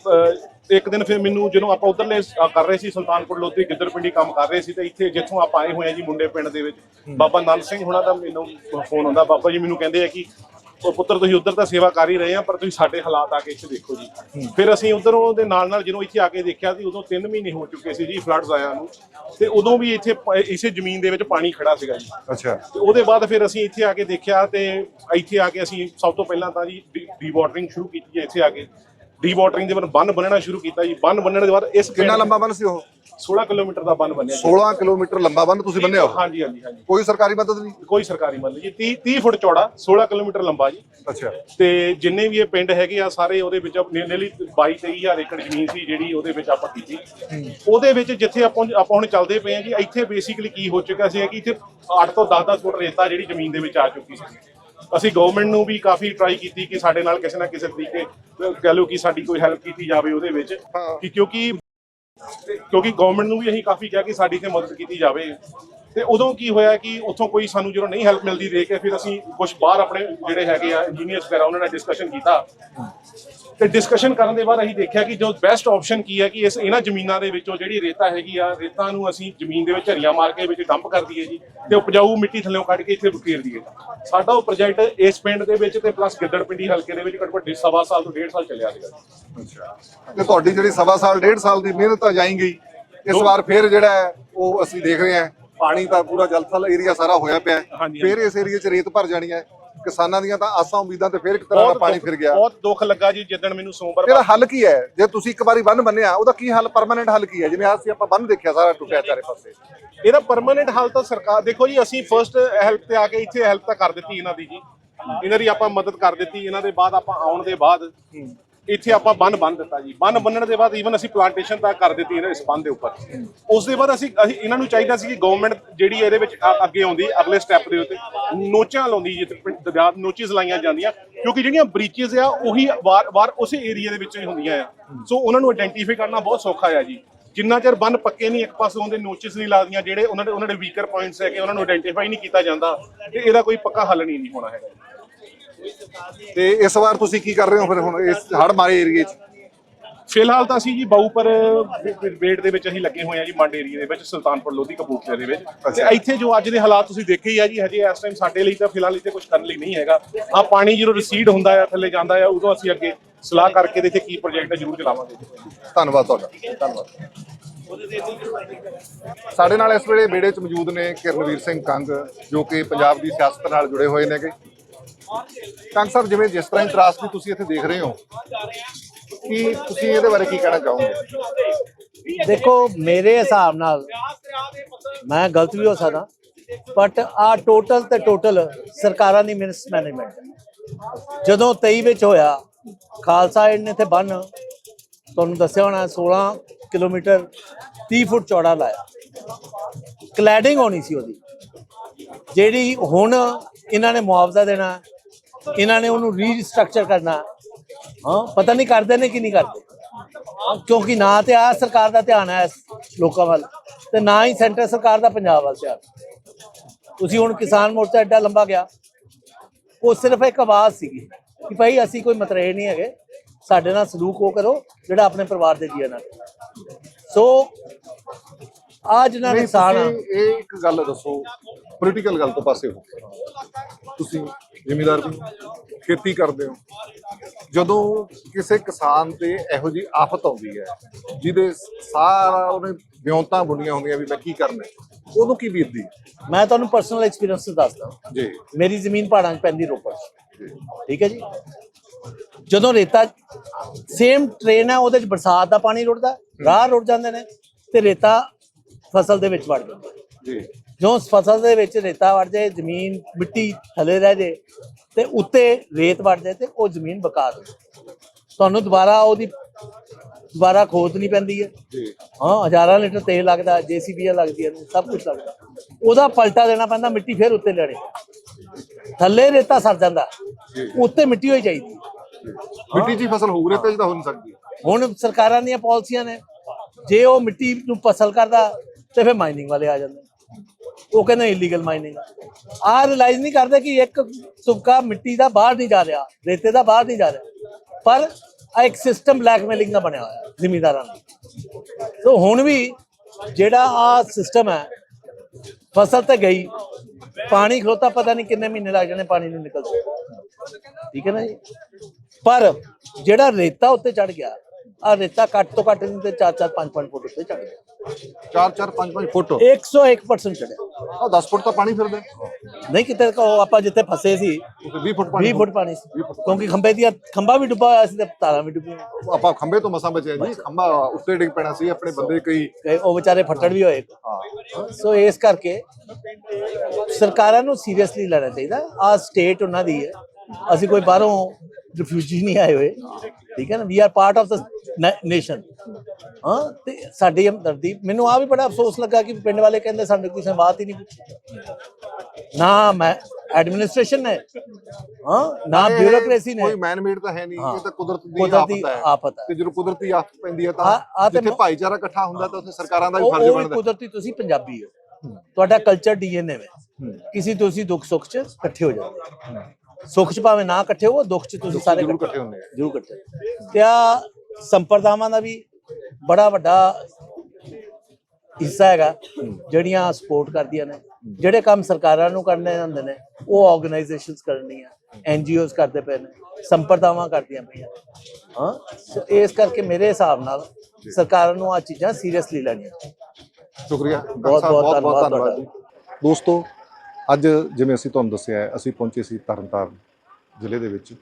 Speaker 4: ਇੱਕ ਦਿਨ ਫਿਰ ਮੈਨੂੰ ਜਦੋਂ ਆਪਾਂ ਉਧਰਲੇ ਕਰ ਰਹੇ ਸੀ ਸੁਲਤਾਨਪੁਰ ਲੋਧੀ ਗਿੱਦੜਪਿੰਡੀ ਕੰਮ ਕਰ ਰਹੇ ਸੀ ਤੇ ਇੱਥੇ ਜਿੱਥੋਂ ਆਪਾਂ ਆਏ ਹੋਏ ਆ ਜੀ ਮੁੰਡੇ ਪਿੰਡ ਦੇ ਵਿੱਚ। ਬਾਬਾ ਨੰਦ ਸਿੰਘ ਹੁਣਾਂ ਦਾ ਮੈਨੂੰ ਫੋਨ ਆਉਂਦਾ ਬਾਬਾ ਜੀ ਮੈਨੂੰ ਕਹਿੰਦੇ ਆ ਕਿ ਉਹ ਪੁੱਤਰ ਤੁਸੀਂ ਉਧਰ ਤਾਂ ਸੇਵਾ ਕਰ ਹੀ ਰਹੇ ਆ ਪਰ ਤੁਸੀਂ ਸਾਡੇ ਹਾਲਾਤ ਆ ਕੇ ਇੱਥੇ ਦੇਖੋ ਜੀ। ਫਿਰ ਅਸੀਂ ਉਧਰੋਂ ਦੇ ਨਾਲ ਨਾਲ ਜਦੋਂ ਇੱਥੇ ਆ ਕੇ ਦੇਖਿਆ ਸੀ ਉਦੋਂ 3 ਮਹੀਨੇ ਹੋ ਚੁੱਕੇ ਸੀ ਜੀ ਫਲੱਡਸ ਆਇਆ ਨੂੰ। ਤੇ ਉਦੋਂ ਵੀ ਇੱਥੇ ਪ- ਇਸੇ ਜ਼ਮੀਨ ਦੇ ਵਿੱਚ ਪਾਣੀ ਖੜਾ ਸੀਗਾ ਜੀ।
Speaker 1: ਅੱਛਾ।
Speaker 4: ਤੇ ਉਹਦੇ ਬਾਅਦ ਫਿਰ ਅਸੀਂ ਇੱਥੇ ਆ ਕੇ ਦੇਖਿਆ ਤੇ ਇੱਥੇ ਆ ਕੇ ਅਸੀਂ ਸਭ ਤੋਂ ਪਹਿਲਾਂ ਤਾਂ ਜੀ ਡੀ ਵਾਟਰਿੰਗ ਸ਼ੁਰੂ ਕੀਤੀ ਹੈ ਇੱਥੇ ਆ ਕੇ। ਡੀ ਵਾਟਰਿੰਗ ਦੇ ਬੰਨ ਬੰਨਣਾ ਸ਼ੁਰੂ ਕੀਤਾ ਜੀ। ਬੰਨ ਬੰਨਣ ਦੇ ਬਾਅਦ ਇਸ
Speaker 1: ਕਿੰਨਾ ਲੰਬਾ ਬੰਨ ਸੀ ਉਹ?
Speaker 4: 16 ਕਿਲੋਮੀਟਰ ਦਾ ਬੰਨ ਬੰਨਿਆ ਜੀ।
Speaker 1: 16 ਕਿਲੋਮੀਟਰ ਲੰਬਾ ਬੰਨ ਤੁਸੀਂ ਬੰਨਿਆ
Speaker 4: ਹਾਂਜੀ ਹਾਂਜੀ ਹਾਂਜੀ।
Speaker 1: ਕੋਈ ਸਰਕਾਰੀ ਮਦਦ ਨਹੀਂ?
Speaker 4: ਕੋਈ ਸਰਕਾਰੀ ਮਤਲਬ ਜੀ। 30 30 ਫੁੱਟ ਚੌੜਾ 16 ਕਿਲੋਮੀਟਰ ਲੰਬਾ ਜੀ।
Speaker 1: ਅੱਛਾ।
Speaker 4: ਤੇ ਜਿੰਨੇ ਵੀ ਇਹ ਪਿੰਡ ਹੈਗੇ ਆ ਸਾਰੇ ਉਹਦੇ ਵਿੱਚ ਨੀਲੀ 22 23000 ਏਕੜ ਜ਼ਮੀਨ ਸੀ ਜਿਹੜੀ ਉਹਦੇ ਵਿੱਚ ਆਪਾਂ ਕੀਤੀ। ਉਹਦੇ ਵਿੱਚ ਜਿੱਥੇ ਆਪਾਂ ਆਪਾਂ ਹੁਣ ਚੱਲਦੇ ਪਏ ਆ ਜੀ ਇੱਥੇ ਬੇਸਿਕਲੀ ਕੀ ਹੋ ਚੁੱਕਾ ਸੀ ਕਿ ਇੱਥੇ 8 ਤੋਂ 10-10 ਫੁੱਟ ਰੇਤਾ ਜਿਹੜੀ ਜ਼ਮੀਨ ਦੇ ਵਿੱਚ ਆ ਚੁੱਕੀ ਸੀ। ਅਸੀਂ ਗਵਰਨਮੈਂਟ ਨੂੰ ਵੀ ਕਾਫੀ ਟਰਾਈ ਕੀਤੀ ਕਿ ਸਾਡੇ ਨਾਲ ਕਿਸੇ ਨਾ ਕਿਸੇ ਤਰੀਕੇ ਕਹਿ ਲਓ ਕਿ ਸਾਡੀ ਕੋਈ ਹੈਲਪ ਕੀਤੀ ਜਾਵੇ ਉਹਦੇ ਵਿੱਚ। ਕਿ ਕਿਉਂਕਿ ਕਿਉਂਕਿ ਗਵਰਨਮੈਂਟ ਨੂੰ ਵੀ ਅਸੀਂ ਕਾਫੀ ਕਿਹਾ ਕਿ ਸਾਡੀ ਤੇ ਮਦਦ ਕੀਤੀ ਜਾਵੇ ਤੇ ਉਦੋਂ ਕੀ ਹੋਇਆ ਕਿ ਉੱਥੋਂ ਕੋਈ ਸਾਨੂੰ ਜਦੋਂ ਨਹੀਂ ਹੈਲਪ ਮਿਲਦੀ ਦੇਖ ਕੇ ਫਿਰ ਅਸੀਂ ਕੁਝ ਬਾਹਰ ਆਪਣੇ ਜਿਹੜੇ ਹੈਗੇ ਆ ਇੰਜੀਨੀਅਰਸ ਵਗੈਰਾ ਉਹਨਾਂ ਨਾਲ ਡਿਸਕਸ਼ਨ ਕੀਤਾ ਤੇ ਡਿਸਕਸ਼ਨ ਕਰਨ ਦੇ ਬਾਅਦ ਅਸੀਂ ਦੇਖਿਆ ਕਿ ਜੋ ਬੈਸਟ ਆਪਸ਼ਨ ਕੀ ਹੈ ਕਿ ਇਸ ਇਹਨਾਂ ਜ਼ਮੀਨਾਂ ਦੇ ਵਿੱਚੋਂ ਜਿਹੜੀ ਰੇਤਾ ਹੈਗੀ ਆ ਰੇਤਾ ਨੂੰ ਅਸੀਂ ਜ਼ਮੀਨ ਦੇ ਵਿੱਚ ਹਰੀਆਂ ਮਾਰ ਕੇ ਵਿੱਚ ਡੰਪ ਕਰ ਦਈਏ ਜੀ ਤੇ ਉਪਜਾਊ ਮਿੱਟੀ ਥੱਲੇੋਂ ਕੱਢ ਕੇ ਇੱਥੇ ਬਕੇਰ ਦਈਏ। ਸਾਡਾ ਉਹ ਪ੍ਰੋਜੈਕਟ ਇਸ ਪਿੰਡ ਦੇ ਵਿੱਚ ਤੇ ਪਲੱਸ ਗਿੱਦੜਪਿੰਡੀ ਹਲਕੇ ਦੇ ਵਿੱਚ ਘੱਟੋ ਘੱਟ ਸਵਾ ਸਾਲ ਤੋਂ ਡੇਢ ਸਾਲ ਚੱਲਿਆ ਸੀਗਾ।
Speaker 1: ਅੱਛਾ। ਤੇ ਤੁਹਾਡੀ ਜਿਹੜੀ ਸਵਾ ਸਾਲ ਡੇਢ ਸਾਲ ਦੀ ਮਿਹਨਤ ਤਾਂ ਜਾਈ ਗਈ। ਇਸ ਵਾਰ ਫਿਰ ਜਿਹੜਾ ਉਹ ਅਸੀਂ ਦੇਖ ਰਹੇ ਹਾਂ। ਪਾਣੀ ਤਾਂ ਪੂਰਾ ਜਲਥਲ ਏਰੀਆ ਸਾਰਾ ਹੋਇਆ ਪਿਆ। ਫਿਰ ਇਸ ਏਰੀਆ 'ਚ ਰੇਤ ਭਰ ਜਾਣੀ ਹੈ। ਕਿਸਾਨਾਂ ਦੀਆਂ ਤਾਂ ਆਸਾਂ ਉਮੀਦਾਂ ਤੇ ਫਿਰ ਇੱਕ ਤਰ੍ਹਾਂ ਦਾ ਪਾਣੀ ਫਿਰ ਗਿਆ।
Speaker 4: ਬਹੁਤ ਦੁੱਖ ਲੱਗਾ ਜੀ ਜਿੱਦਣ ਮੈਨੂੰ ਸੋਮਵਾਰ
Speaker 1: ਇਹਦਾ ਹੱਲ ਕੀ ਹੈ? ਜੇ ਤੁਸੀਂ ਇੱਕ ਵਾਰੀ ਬੰਨ ਬੰਨਿਆ ਉਹਦਾ ਕੀ ਹੱਲ? ਪਰਮਾਨੈਂਟ ਹੱਲ ਕੀ ਹੈ? ਜਿਵੇਂ ਆਹ ਅਸੀਂ ਆਪਾਂ ਬੰਨ ਦੇਖਿਆ ਸਾਰਾ ਟੁੱਟਿਆ ਚਾਰੇ ਪਾਸੇ।
Speaker 4: ਇਹਦਾ ਪਰਮਨੈਂਟ ਹੱਲ ਤਾਂ ਸਰਕਾਰ ਦੇਖੋ ਜੀ ਅਸੀਂ ਫਰਸਟ ਹੈਲਪ ਤੇ ਆ ਕੇ ਇੱਥੇ ਹੈਲਪ ਤਾਂ ਕਰ ਦਿੱਤੀ ਇਹਨਾਂ ਦੀ ਜੀ। ਇਹਨਾਂ ਦੀ ਆਪਾਂ ਮਦਦ ਕਰ ਦਿੱਤੀ ਇਹਨਾਂ ਦੇ ਬਾਅਦ ਆਪਾਂ ਆਉਣ ਦੇ ਬਾਅਦ। ਇੱਥੇ ਆਪਾਂ ਬੰਨ ਬੰਨ ਦਿੱਤਾ ਜੀ। ਬੰਨ ਬੰਨਣ ਦੇ ਬਾਅਦ ਈਵਨ ਅਸੀਂ ਪਲਾਂਟੇਸ਼ਨ ਤਾਂ ਕਰ ਦਿੱਤੀ ਇਹਨਾਂ ਇਸ ਬੰਨ ਦੇ ਉੱਪਰ। ਉਸ ਦੇ ਬਾਅਦ ਅਸੀਂ ਅਸੀਂ ਇਹਨਾਂ ਨੂੰ ਚਾਹੀਦਾ ਸੀ ਕਿ ਗਵਰਨਮੈਂਟ ਜਿਹੜੀ ਇਹਦੇ ਵਿੱਚ ਅੱਗੇ ਆਉਂਦੀ, ਅਗਲੇ ਸਟੈਪ ਦੇ ਉੱਤੇ ਨੋਚਾਂ ਲਾਉਂਦੀ ਜਿੱਥੇ ਦਰਿਆ ਨੋਚਿਸ ਲਾਈਆਂ ਜਾਂਦੀਆਂ। ਕਿਉਂਕਿ ਜਿਹੜੀਆਂ ਬ੍ਰੀਚਸ ਆ, ਉਹੀ ਵਾਰ-ਵਾਰ ਉਸੇ ਏਰੀਆ ਦੇ ਵਿੱਚ ਹੀ ਹੁੰਦੀਆਂ ਆ। ਸੋ ਉਹਨਾਂ ਨੂੰ ਆਇਡੈਂਟੀਫਾਈ ਕਰਨਾ ਬਹੁਤ ਸੌਖਾ ਆ ਜੀ। ਜਿੰਨਾ ਚਿਰ ਬੰਨ ਪੱਕੇ ਨਹੀਂ, ਇੱਕ ਪਾਸੇ ਉਹਦੇ ਨੋਚਿਸ ਨਹੀਂ ਲੱਗਦੀਆਂ, ਜਿਹੜੇ ਉਹਨਾਂ ਦੇ ਉਹਨਾਂ ਦੇ ਵੀਕਰ ਪੁਆਇੰਟਸ ਹੈਗੇ, ਉਹਨਾਂ ਨੂੰ ਆਇਡੈਂਟੀਫਾਈ ਨਹੀਂ ਕੀਤਾ ਜਾਂਦਾ, ਤੇ ਇਹਦਾ ਕੋਈ ਪੱਕਾ ਹੱਲ ਨਹੀਂ ਨਹੀਂ ਹੋਣਾ ਹੈਗਾ।
Speaker 1: ਤੇ ਇਸ ਵਾਰ ਤੁਸੀਂ ਕੀ ਕਰ ਰਹੇ ਹੋ ਫਿਰ ਹੁਣ ਇਸ ਹੜ ਮਾਰੇ ਏਰੀਏ 'ਚ?
Speaker 4: ਫਿਲਹਾਲ ਤਾਂ ਅਸੀਂ ਜੀ ਬਾਊਪਰ ਵੇਟ ਦੇ ਵਿੱਚ ਅਸੀਂ ਲੱਗੇ ਹੋਏ ਆ ਜੀ ਮੰਡ ਏਰੀਆ ਦੇ ਵਿੱਚ ਸੁਲਤਾਨਪੁਰ ਲੋਧੀ ਕਪੂਰਥਲੇ ਦੇ ਵਿੱਚ। ਤੇ ਇੱਥੇ ਜੋ ਅੱਜ ਦੇ ਹਾਲਾਤ ਤੁਸੀਂ ਦੇਖੇ ਹੀ ਆ ਜੀ ਹਜੇ ਇਸ ਟਾਈਮ ਸਾਡੇ ਲਈ ਤਾਂ ਫਿਲਹਾਲ ਇੱਥੇ ਕੁਝ ਕਰਨ ਲਈ ਨਹੀਂ ਹੈਗਾ। ਹਾਂ ਪਾਣੀ ਜਦੋਂ ਰਿਸੀਡ ਹੁੰਦਾ ਆ ਥੱਲੇ ਜਾਂਦਾ ਆ ਉਦੋਂ ਅਸੀਂ ਅੱਗੇ ਸਲਾਹ ਕਰਕੇ ਤੇ ਇੱਥੇ ਕੀ ਪ੍ਰੋਜੈਕਟ ਜ਼ਰੂਰ ਚਲਾਵਾਂਗੇ।
Speaker 1: ਧੰਨਵਾਦ ਤੁਹਾਡਾ। ਧੰਨਵਾਦ। ਸਾਡੇ ਨਾਲ ਇਸ ਵੇਲੇ ਬੇੜੇ 'ਚ ਮੌਜੂਦ ਨੇ ਕਿਰਨਵੀਰ ਸਿੰਘ ਕੰਗ ਜੋ ਕਿ ਪੰਜਾਬ ਦੀ ਸਿਆਸਤ ਨਾਲ ਜੁੜੇ ਹੋਏ ਨੇਗੇ। ਕੰਗ ਸਾਹਿਬ, ਜਿਵੇਂ ਜਿਸ ਤਰ੍ਹਾਂ ਦੀ ਤਰਾਸਦੀ ਤੁਸੀਂ ਇੱਥੇ ਦੇਖ ਰਹੇ ਹੋ, ਕੀ ਤੁਸੀਂ ਇਹਦੇ ਬਾਰੇ ਕੀ ਕਹਿਣਾ ਚਾਹੋਗੇ?
Speaker 3: ਦੇਖੋ, ਮੇਰੇ ਹਿਸਾਬ ਨਾਲ ਮੈਂ ਗਲਤ ਵੀ ਹੋ ਸਕਦਾ ਬਟ ਆ ਟੋਟਲ ਤੇ ਟੋਟਲ ਸਰਕਾਰਾਂ ਦੀ ਮਿਸਮੈਨੇਜਮੈਂਟ ਜਦੋਂ 23 ਵਿੱਚ ਹੋਇਆ, ਖਾਲਸਾ ਏਡ ਨੇ ਇੱਥੇ ਬੰਨ, ਤੁਹਾਨੂੰ ਦੱਸਿਆ ਹੋਣਾ 16 ਕਿਲੋਮੀਟਰ 30 ਫੁੱਟ ਚੌੜਾ ਲਾਇਆ। ਕਲੈਡਿੰਗ ਹੋਣੀ ਸੀ ਉਹਦੀ। ਜਿਹੜੀ ਹੁਣ ਇਹਨਾਂ ਨੇ ਮੁਆਵਜ਼ਾ ਦੇਣਾ ਇਹਨਾਂ ਨੇ ਉਹਨੂੰ ਰੀਸਟਰਕਚਰ ਕਰਨਾ। ਹਾਂ, ਪਤਾ ਨਹੀਂ ਕਰਦੇ ਨੇ ਕਿ ਨਹੀਂ ਕਰਦੇ। ਕਿਉਂਕਿ ਨਾ ਤੇ ਆ ਸਰਕਾਰ ਦਾ ਧਿਆਨ ਹੈ ਲੋਕਾਂ ਵੱਲ ਤੇ ਨਾ ਹੀ ਸੈਂਟਰ ਸਰਕਾਰ ਦਾ ਪੰਜਾਬ ਵੱਲ ਧਿਆਨ। ਤੁਸੀਂ ਹੁਣ ਕਿਸਾਨ ਮੋਰਚਾ ਐਡਾ ਲੰਬਾ ਗਿਆ। ਉਹ ਸਿਰਫ ਇੱਕ ਆਵਾਜ਼ ਸੀਗੀ ਕਿ ਭਾਈ ਅਸੀਂ ਕੋਈ ਮਤਰੇ ਨਹੀਂ ਹੈਗੇ। ਸਾਡੇ ਨਾਲ ਸਲੂਕ ਉਹ ਕਰੋ ਜਿਹੜਾ ਆਪਣੇ ਪਰਿਵਾਰ ਦੇ ਜੀਆਂ ਨਾਲ। ਸੋ ਆ ਜਿਹਨਾਂ ਆ
Speaker 1: ਤੁਸੀਂ ਇਹ ਇੱਕ ਗੱਲ ਦੱਸੋ ਪੋਲੀਟੀਕਲ ਗੱਲ ਤੋਂ ਪਾਸੇ ਹੋ। ਤੁਸੀਂ ਜ਼ਿਮੀਦਾਰ ਵੀ ਖੇਤੀ ਕਰਦੇ ਹੋ। ਜਦੋਂ ਕਿਸੇ ਕਿਸਾਨ ਤੇ ਇਹੋ ਜੀ ਆਫਤ ਆਉਂਦੀ ਹੈ ਜਿਹਦੇ ਸਾਰਾ ਉਹਨੇ ਵਿਉਂਤਾਂ ਬੁਣੀਆਂ ਹੁੰਦੀਆਂ ਵੀ ਮੈਂ ਕੀ ਕਰਨਾ ਉਦੋਂ ਕੀ ਬੀਤਦੀ
Speaker 3: ਮੈਂ ਤੁਹਾਨੂੰ ਪਰਸਨਲ ਐਕਸਪੀਰੀਅੰਸ ਦੱਸਦਾ।
Speaker 1: ਜੀ।
Speaker 3: ਮੇਰੀ ਜ਼ਮੀਨ ਪਹਾੜਾਂ 'ਚ ਪੈਂਦੀ ਰੋਪੜ ਠੀਕ ਹੈ ਜੀ? ਜਦੋਂ ਰੇਤਾ ਸੇਮ ਟ੍ਰੇਨ ਹੈ ਉਹਦੇ 'ਚ ਬਰਸਾਤ ਦਾ ਪਾਣੀ ਰੁੜਦਾ ਰਾਹ ਰੁੜ ਜਾਂਦੇ ਨੇ ਤੇ ਰੇਤਾ ਫਸਲ ਦੇ ਵਿੱਚ ਵੜ ਜਾਂਦਾ।
Speaker 1: ਜੀ।
Speaker 3: ਜੋ ਫਸਲ ਦੇ ਵਿੱਚ ਰੇਤਾ ਵੜ ਜਾਏ ਜ਼ਮੀਨ ਮਿੱਟੀ ਥੱਲੇ ਰਹਿ ਜਾਏ ਤੇ ਉੱਤੇ ਰੇਤ ਵੜ ਜਾਏ ਤੇ ਉਹ ਜ਼ਮੀਨ ਬਕਾ ਦੇ ਤੁਹਾਨੂੰ ਦੁਬਾਰਾ ਉਹਦੀ ਦੁਬਾਰਾ ਖੋਦ ਨਹੀਂ ਪੈਂਦੀ ਹੈ।
Speaker 1: ਜੀ।
Speaker 3: ਹਾਂ ਹਜ਼ਾਰਾਂ ਲੀਟਰ ਤੇਲ ਲੱਗਦਾ ਜੀਸੀਬੀਆਂ ਲੱਗਦੀਆਂ ਨੇ ਸਭ ਕੁਝ ਲੱਗਦਾ। ਉਹਦਾ ਪਲਟਾ ਦੇਣਾ ਪੈਂਦਾ ਮਿੱਟੀ ਫਿਰ ਉੱਤੇ ਲੜੇ। ਥੱਲੇ ਰੇਤਾ ਸਰ ਜਾਂਦਾ। ਉੱਤੇ ਮਿੱਟੀ ਹੋਈ ਚਾਹੀਦੀ
Speaker 1: ਮਿੱਟੀ ਹੀ ਫਸਲ ਹੋਊ ਰੇਤੇ ਤਾਂ ਹੋ ਨਹੀਂ ਸਕਦੀ।
Speaker 3: ਹੁਣ ਸਰਕਾਰਾਂ ਦੀਆਂ ਪਾਲਿਸੀਆਂ ਨੇ। ਜੇ ਉਹ ਮਿੱਟੀ ਨੂੰ ਫਸਲ ਕਰਦਾ ਤੇ ਫਿਰ ਮਾਈਨਿੰਗ ਵਾਲੇ ਆ ਜਾਂਦੇ ਉਹ ਕਹਿੰਦੇ ਇਲੀਗਲ ਮਾਈਨਿੰਗ ਆ। ਰਿਅਲਾਈਜ਼ ਨਹੀਂ ਕਰਦੇ ਕਿ ਇੱਕ ਤੁਪਕਾ ਮਿੱਟੀ ਦਾ ਬਾਹਰ ਨਹੀਂ ਜਾ ਰਿਹਾ, ਰੇਤੇ ਦਾ ਬਾਹਰ ਨਹੀਂ ਜਾ ਰਿਹਾ। ਪਰ ਆ ਇੱਕ ਸਿਸਟਮ ਬਲੈਕਮੇਲਿੰਗ ਦਾ ਬਣਿਆ ਹੋਇਆ ਹੈ ਦਾ ਸੋ ਹੁਣ ਵੀ ਜਿਹੜਾ ਆ ਸਿਸਟਮ ਹੈ, ਫਸਲ ਤੇ ਗਈ, ਪਾਣੀ ਖਲੋਤਾ ਪਤਾ ਨਹੀਂ ਕਿੰਨੇ ਮਹੀਨੇ ਲੱਗ ਜਾਣੇ ਪਾਣੀ ਨੂੰ ਨਿਕਲ ਠੀਕ ਹੈ ਨਾ ਜੀ? ਪਰ ਜਿਹੜਾ ਰੇਤਾ ਉੱਤੇ ਚੜ ਗਿਆ ਆ ਰੇਤਾ ਘੱਟ ਤੋਂ ਘੱਟ ਨਹੀਂ ਤੇ 4 4 5 5 ਫੁੱਟ ਉੱਤੇ ਚੜ ਗਿਆ।
Speaker 1: 4 4 5 5 ਫੁੱਟ?
Speaker 3: 101% ਚੜਿਆ
Speaker 1: ਉਹ 10 ਫੁੱਟ ਤਾਂ ਪਾਣੀ ਫਿਰਦਾ।
Speaker 3: ਨਹੀਂ ਕਿਤੇ ਕੋ ਆਪਾਂ ਜਿੱਥੇ ਫਸੇ ਸੀ
Speaker 1: ਉੱਥੇ 20 ਫੁੱਟ ਪਾਣੀ
Speaker 3: 20 ਫੁੱਟ ਪਾਣੀ ਸੀ। ਕਿਉਂਕਿ ਖੰਭੇ ਦੀਆਂ ਖੰਭਾ ਵੀ ਡੁੱਬਾ ਹੋਇਆ ਸੀ ਤੇ ਤਾਰਾਂ ਵੀ ਡੁੱਬੀਆਂ।
Speaker 1: ਆਪਾਂ ਖੰਬੇ ਤੋਂ ਮਸਾਂ ਬਚਿਆ ਜੀ। ਖੰਬਾ ਉੱਤੇ ਡਿੱਗ ਪੈਣਾ ਸੀ ਆਪਣੇ ਬੰਦੇ ਕਈ
Speaker 3: ਉਹ ਵਿਚਾਰੇ ਫੱਟੜ ਵੀ ਹੋਏ। ਸੋ ਇਸ ਕਰਕੇ ਸਰਕਾਰਾਂ ਨੂੰ ਸੀਰੀਅਸਲੀ ਲੈਣਾ ਚਾਹੀਦਾ। ਆ ਸਟੇਟ ਉਹਨਾਂ ਦੀ ਹੈ। ਅਸੀਂ ਕੋਈ ਬਾਹਰੋਂ ਰਿਫਿਊਜੀ ਨਹੀਂ ਆਏ ਹੋਏ। ਠੀਕ ਹੈ ਨਾ? We are part of the nation ਹਾਂ ਤੇ ਸਾਡੀ ਹਮਦਰਦੀ ਮੈਨੂੰ ਆ ਵੀ ਬੜਾ ਅਫਸੋਸ ਲੱਗਾ ਕਿ ਪਿੰਡ ਵਾਲੇ ਕਹਿੰਦੇ ਸਾਡੇ ਨੇ ਬਾਤ ਹੀ ਨਹੀਂ ਨਾ ਮੈਂ ਐਡਮਿਨਿਸਟ੍ਰੇਸ਼ਨ ਨੇ ਹਾਂ ਨਾ ਬਿਊਰੋਕ੍ਰੇਸੀ ਨੇ।
Speaker 1: ਕੋਈ ਮੈਨ ਮੇਡ ਤਾਂ ਹੈ ਨਹੀਂ
Speaker 3: ਹਾਂ।
Speaker 1: ਇਹ ਤਾਂ ਕੁਦਰਤ ਦੀ ਆਫਤ ਹੈ।
Speaker 3: ਆਫਤ ਹੈ।
Speaker 1: ਤੇ ਜਦੋਂ ਕੁਦਰਤੀ ਆਫਤ ਪੈਂਦੀ ਹੈ ਤਾਂ ਜਿੱਥੇ ਭਾਈਚਾਰਾ ਇਕੱਠਾ ਹੁੰਦਾ ਤਾਂ ਉੱਥੇ ਸਰਕਾਰਾਂ ਦਾ ਵੀ ਫਰਜ਼ ਬਣਦਾ।
Speaker 3: ਕੁਦਰਤੀ ਤੁਸੀਂ ਪੰਜਾਬੀ ਹੋ। ਤੁਹਾਡਾ ਕਲਚਰ ਡੀਐਨਏ ਵਿੱਚ ਕਿਸੇ ਤੁਸੀਂ ਦੁੱਖ ਸੁੱਖ 'ਚ ਇਕੱਠੇ ਹੋ ਜਾਂਦੇ। ਹੋ। ਸੁੱਖ 'ਚ ਭਾਵੇਂ ਨਾ ਇਕੱਠੇ ਹੋ ਦੁੱਖ 'ਚ ਤੁਸੀਂ ਸਾਰੇ
Speaker 1: ਜ਼ਰੂਰ ਇਕੱਠੇ ਹੁੰਦੇ ਆ।
Speaker 3: ਜ਼ਰੂਰ ਇਕੱਠੇ ਤੇ ਆ ਸੰਪਰਦਾਵਾਂ ਦਾ ਵੀ ਬੜਾ ਵੱਡਾ ਹਿੱਸਾ ਹੈਗਾ ਜਿਹੜੀਆਂ ਸਪੋਰਟ ਕਰਦੀਆਂ ਨੇ ਜਿਹੜੇ ਕੰਮ ਸਰਕਾਰਾਂ ਨੂੰ ਕਰਨੇ ਹੁੰਦੇ ਨੇ ਉਹ ਆਰਗੇਨਾਈਜੇਸ਼ਨਸ ਕਰਨੀਆਂ ਐਨਜੀਓਜ਼ ਕਰਦੇ ਪਏ ਨੇ ਸੰਪਰਦਾਵਾਂ ਕਰਦੀਆਂ ਪਈਆਂ। ਹਾਂ ਸੋ ਇਸ ਕਰਕੇ ਮੇਰੇ ਹਿਸਾਬ ਨਾਲ ਸਰਕਾਰਾਂ ਨੂੰ ਆ ਚੀਜ਼ਾਂ ਸੀਰੀਅਸਲੀ ਲੈਣੀਆਂ।
Speaker 1: ਸ਼ੁਕਰੀਆ।
Speaker 3: ਬਹੁਤ- ਬਹੁਤ ਧੰਨਵਾਦ
Speaker 1: ਦੋਸਤੋ ਅੱਜ ਜਿਵੇਂ ਅਸੀਂ ਤੁਹਾਨੂੰ ਦੱਸਿਆ ਅਸੀਂ ਪਹੁੰਚੇ ਸੀ ਤਰਨਤਾਰਨ ਜ਼ਿਲ੍ਹੇ ਦੇ ਵਿੱਚ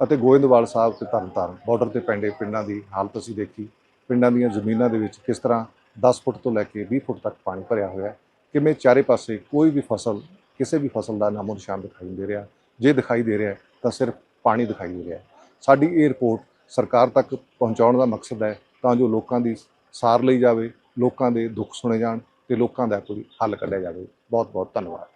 Speaker 1: ਅਤੇ ਗੋਇੰਦਵਾਲ ਸਾਹਿਬ ਤੇ ਤਰਨਤਾਰਨ ਬਾਰਡਰ ਤੇ ਪੈਂਦੇ ਪਿੰਡਾਂ ਦੀ ਹਾਲਤ ਅਸੀਂ ਦੇਖੀ। ਪਿੰਡਾਂ ਦੀਆਂ ਜ਼ਮੀਨਾਂ ਦੇ ਵਿੱਚ ਕਿਸ ਤਰ੍ਹਾਂ 10 ਫੁੱਟ ਤੋਂ ਲੈ ਕੇ 20 ਫੁੱਟ ਤੱਕ ਪਾਣੀ ਭਰਿਆ ਹੋਇਆ ਹੈ, ਕਿਵੇਂ ਚਾਰੇ ਪਾਸੇ ਕੋਈ ਵੀ ਫਸਲ, ਕਿਸੇ ਵੀ ਫਸਲ ਦਾ ਨਾਮੋ ਨਿਸ਼ਾਨ ਦਿਖਾਈ ਨਹੀਂ ਦੇ ਰਿਹਾ, ਜੇ ਦਿਖਾਈ ਦੇ ਰਿਹਾ ਤਾਂ ਸਿਰਫ ਪਾਣੀ ਦਿਖਾਈ ਦੇ ਰਿਹਾ ਸਾਡੀ ਇਹ ਰਿਪੋਰਟ ਸਰਕਾਰ ਤੱਕ ਪਹੁੰਚਾਉਣ ਦਾ ਮਕਸਦ ਹੈ ਤਾਂ ਜੋ ਲੋਕਾਂ ਦੀ ਸਾਰ ਲਈ ਜਾਵੇ, ਲੋਕਾਂ ਦੇ ਦੁੱਖ ਸੁਣੇ ਜਾਣ ਤੇ ਲੋਕਾਂ ਦਾ ਕੋਈ ਹੱਲ ਕੱਢਿਆ ਜਾਵੇ। ਬਹੁਤ ਬਹੁਤ ਧੰਨਵਾਦ।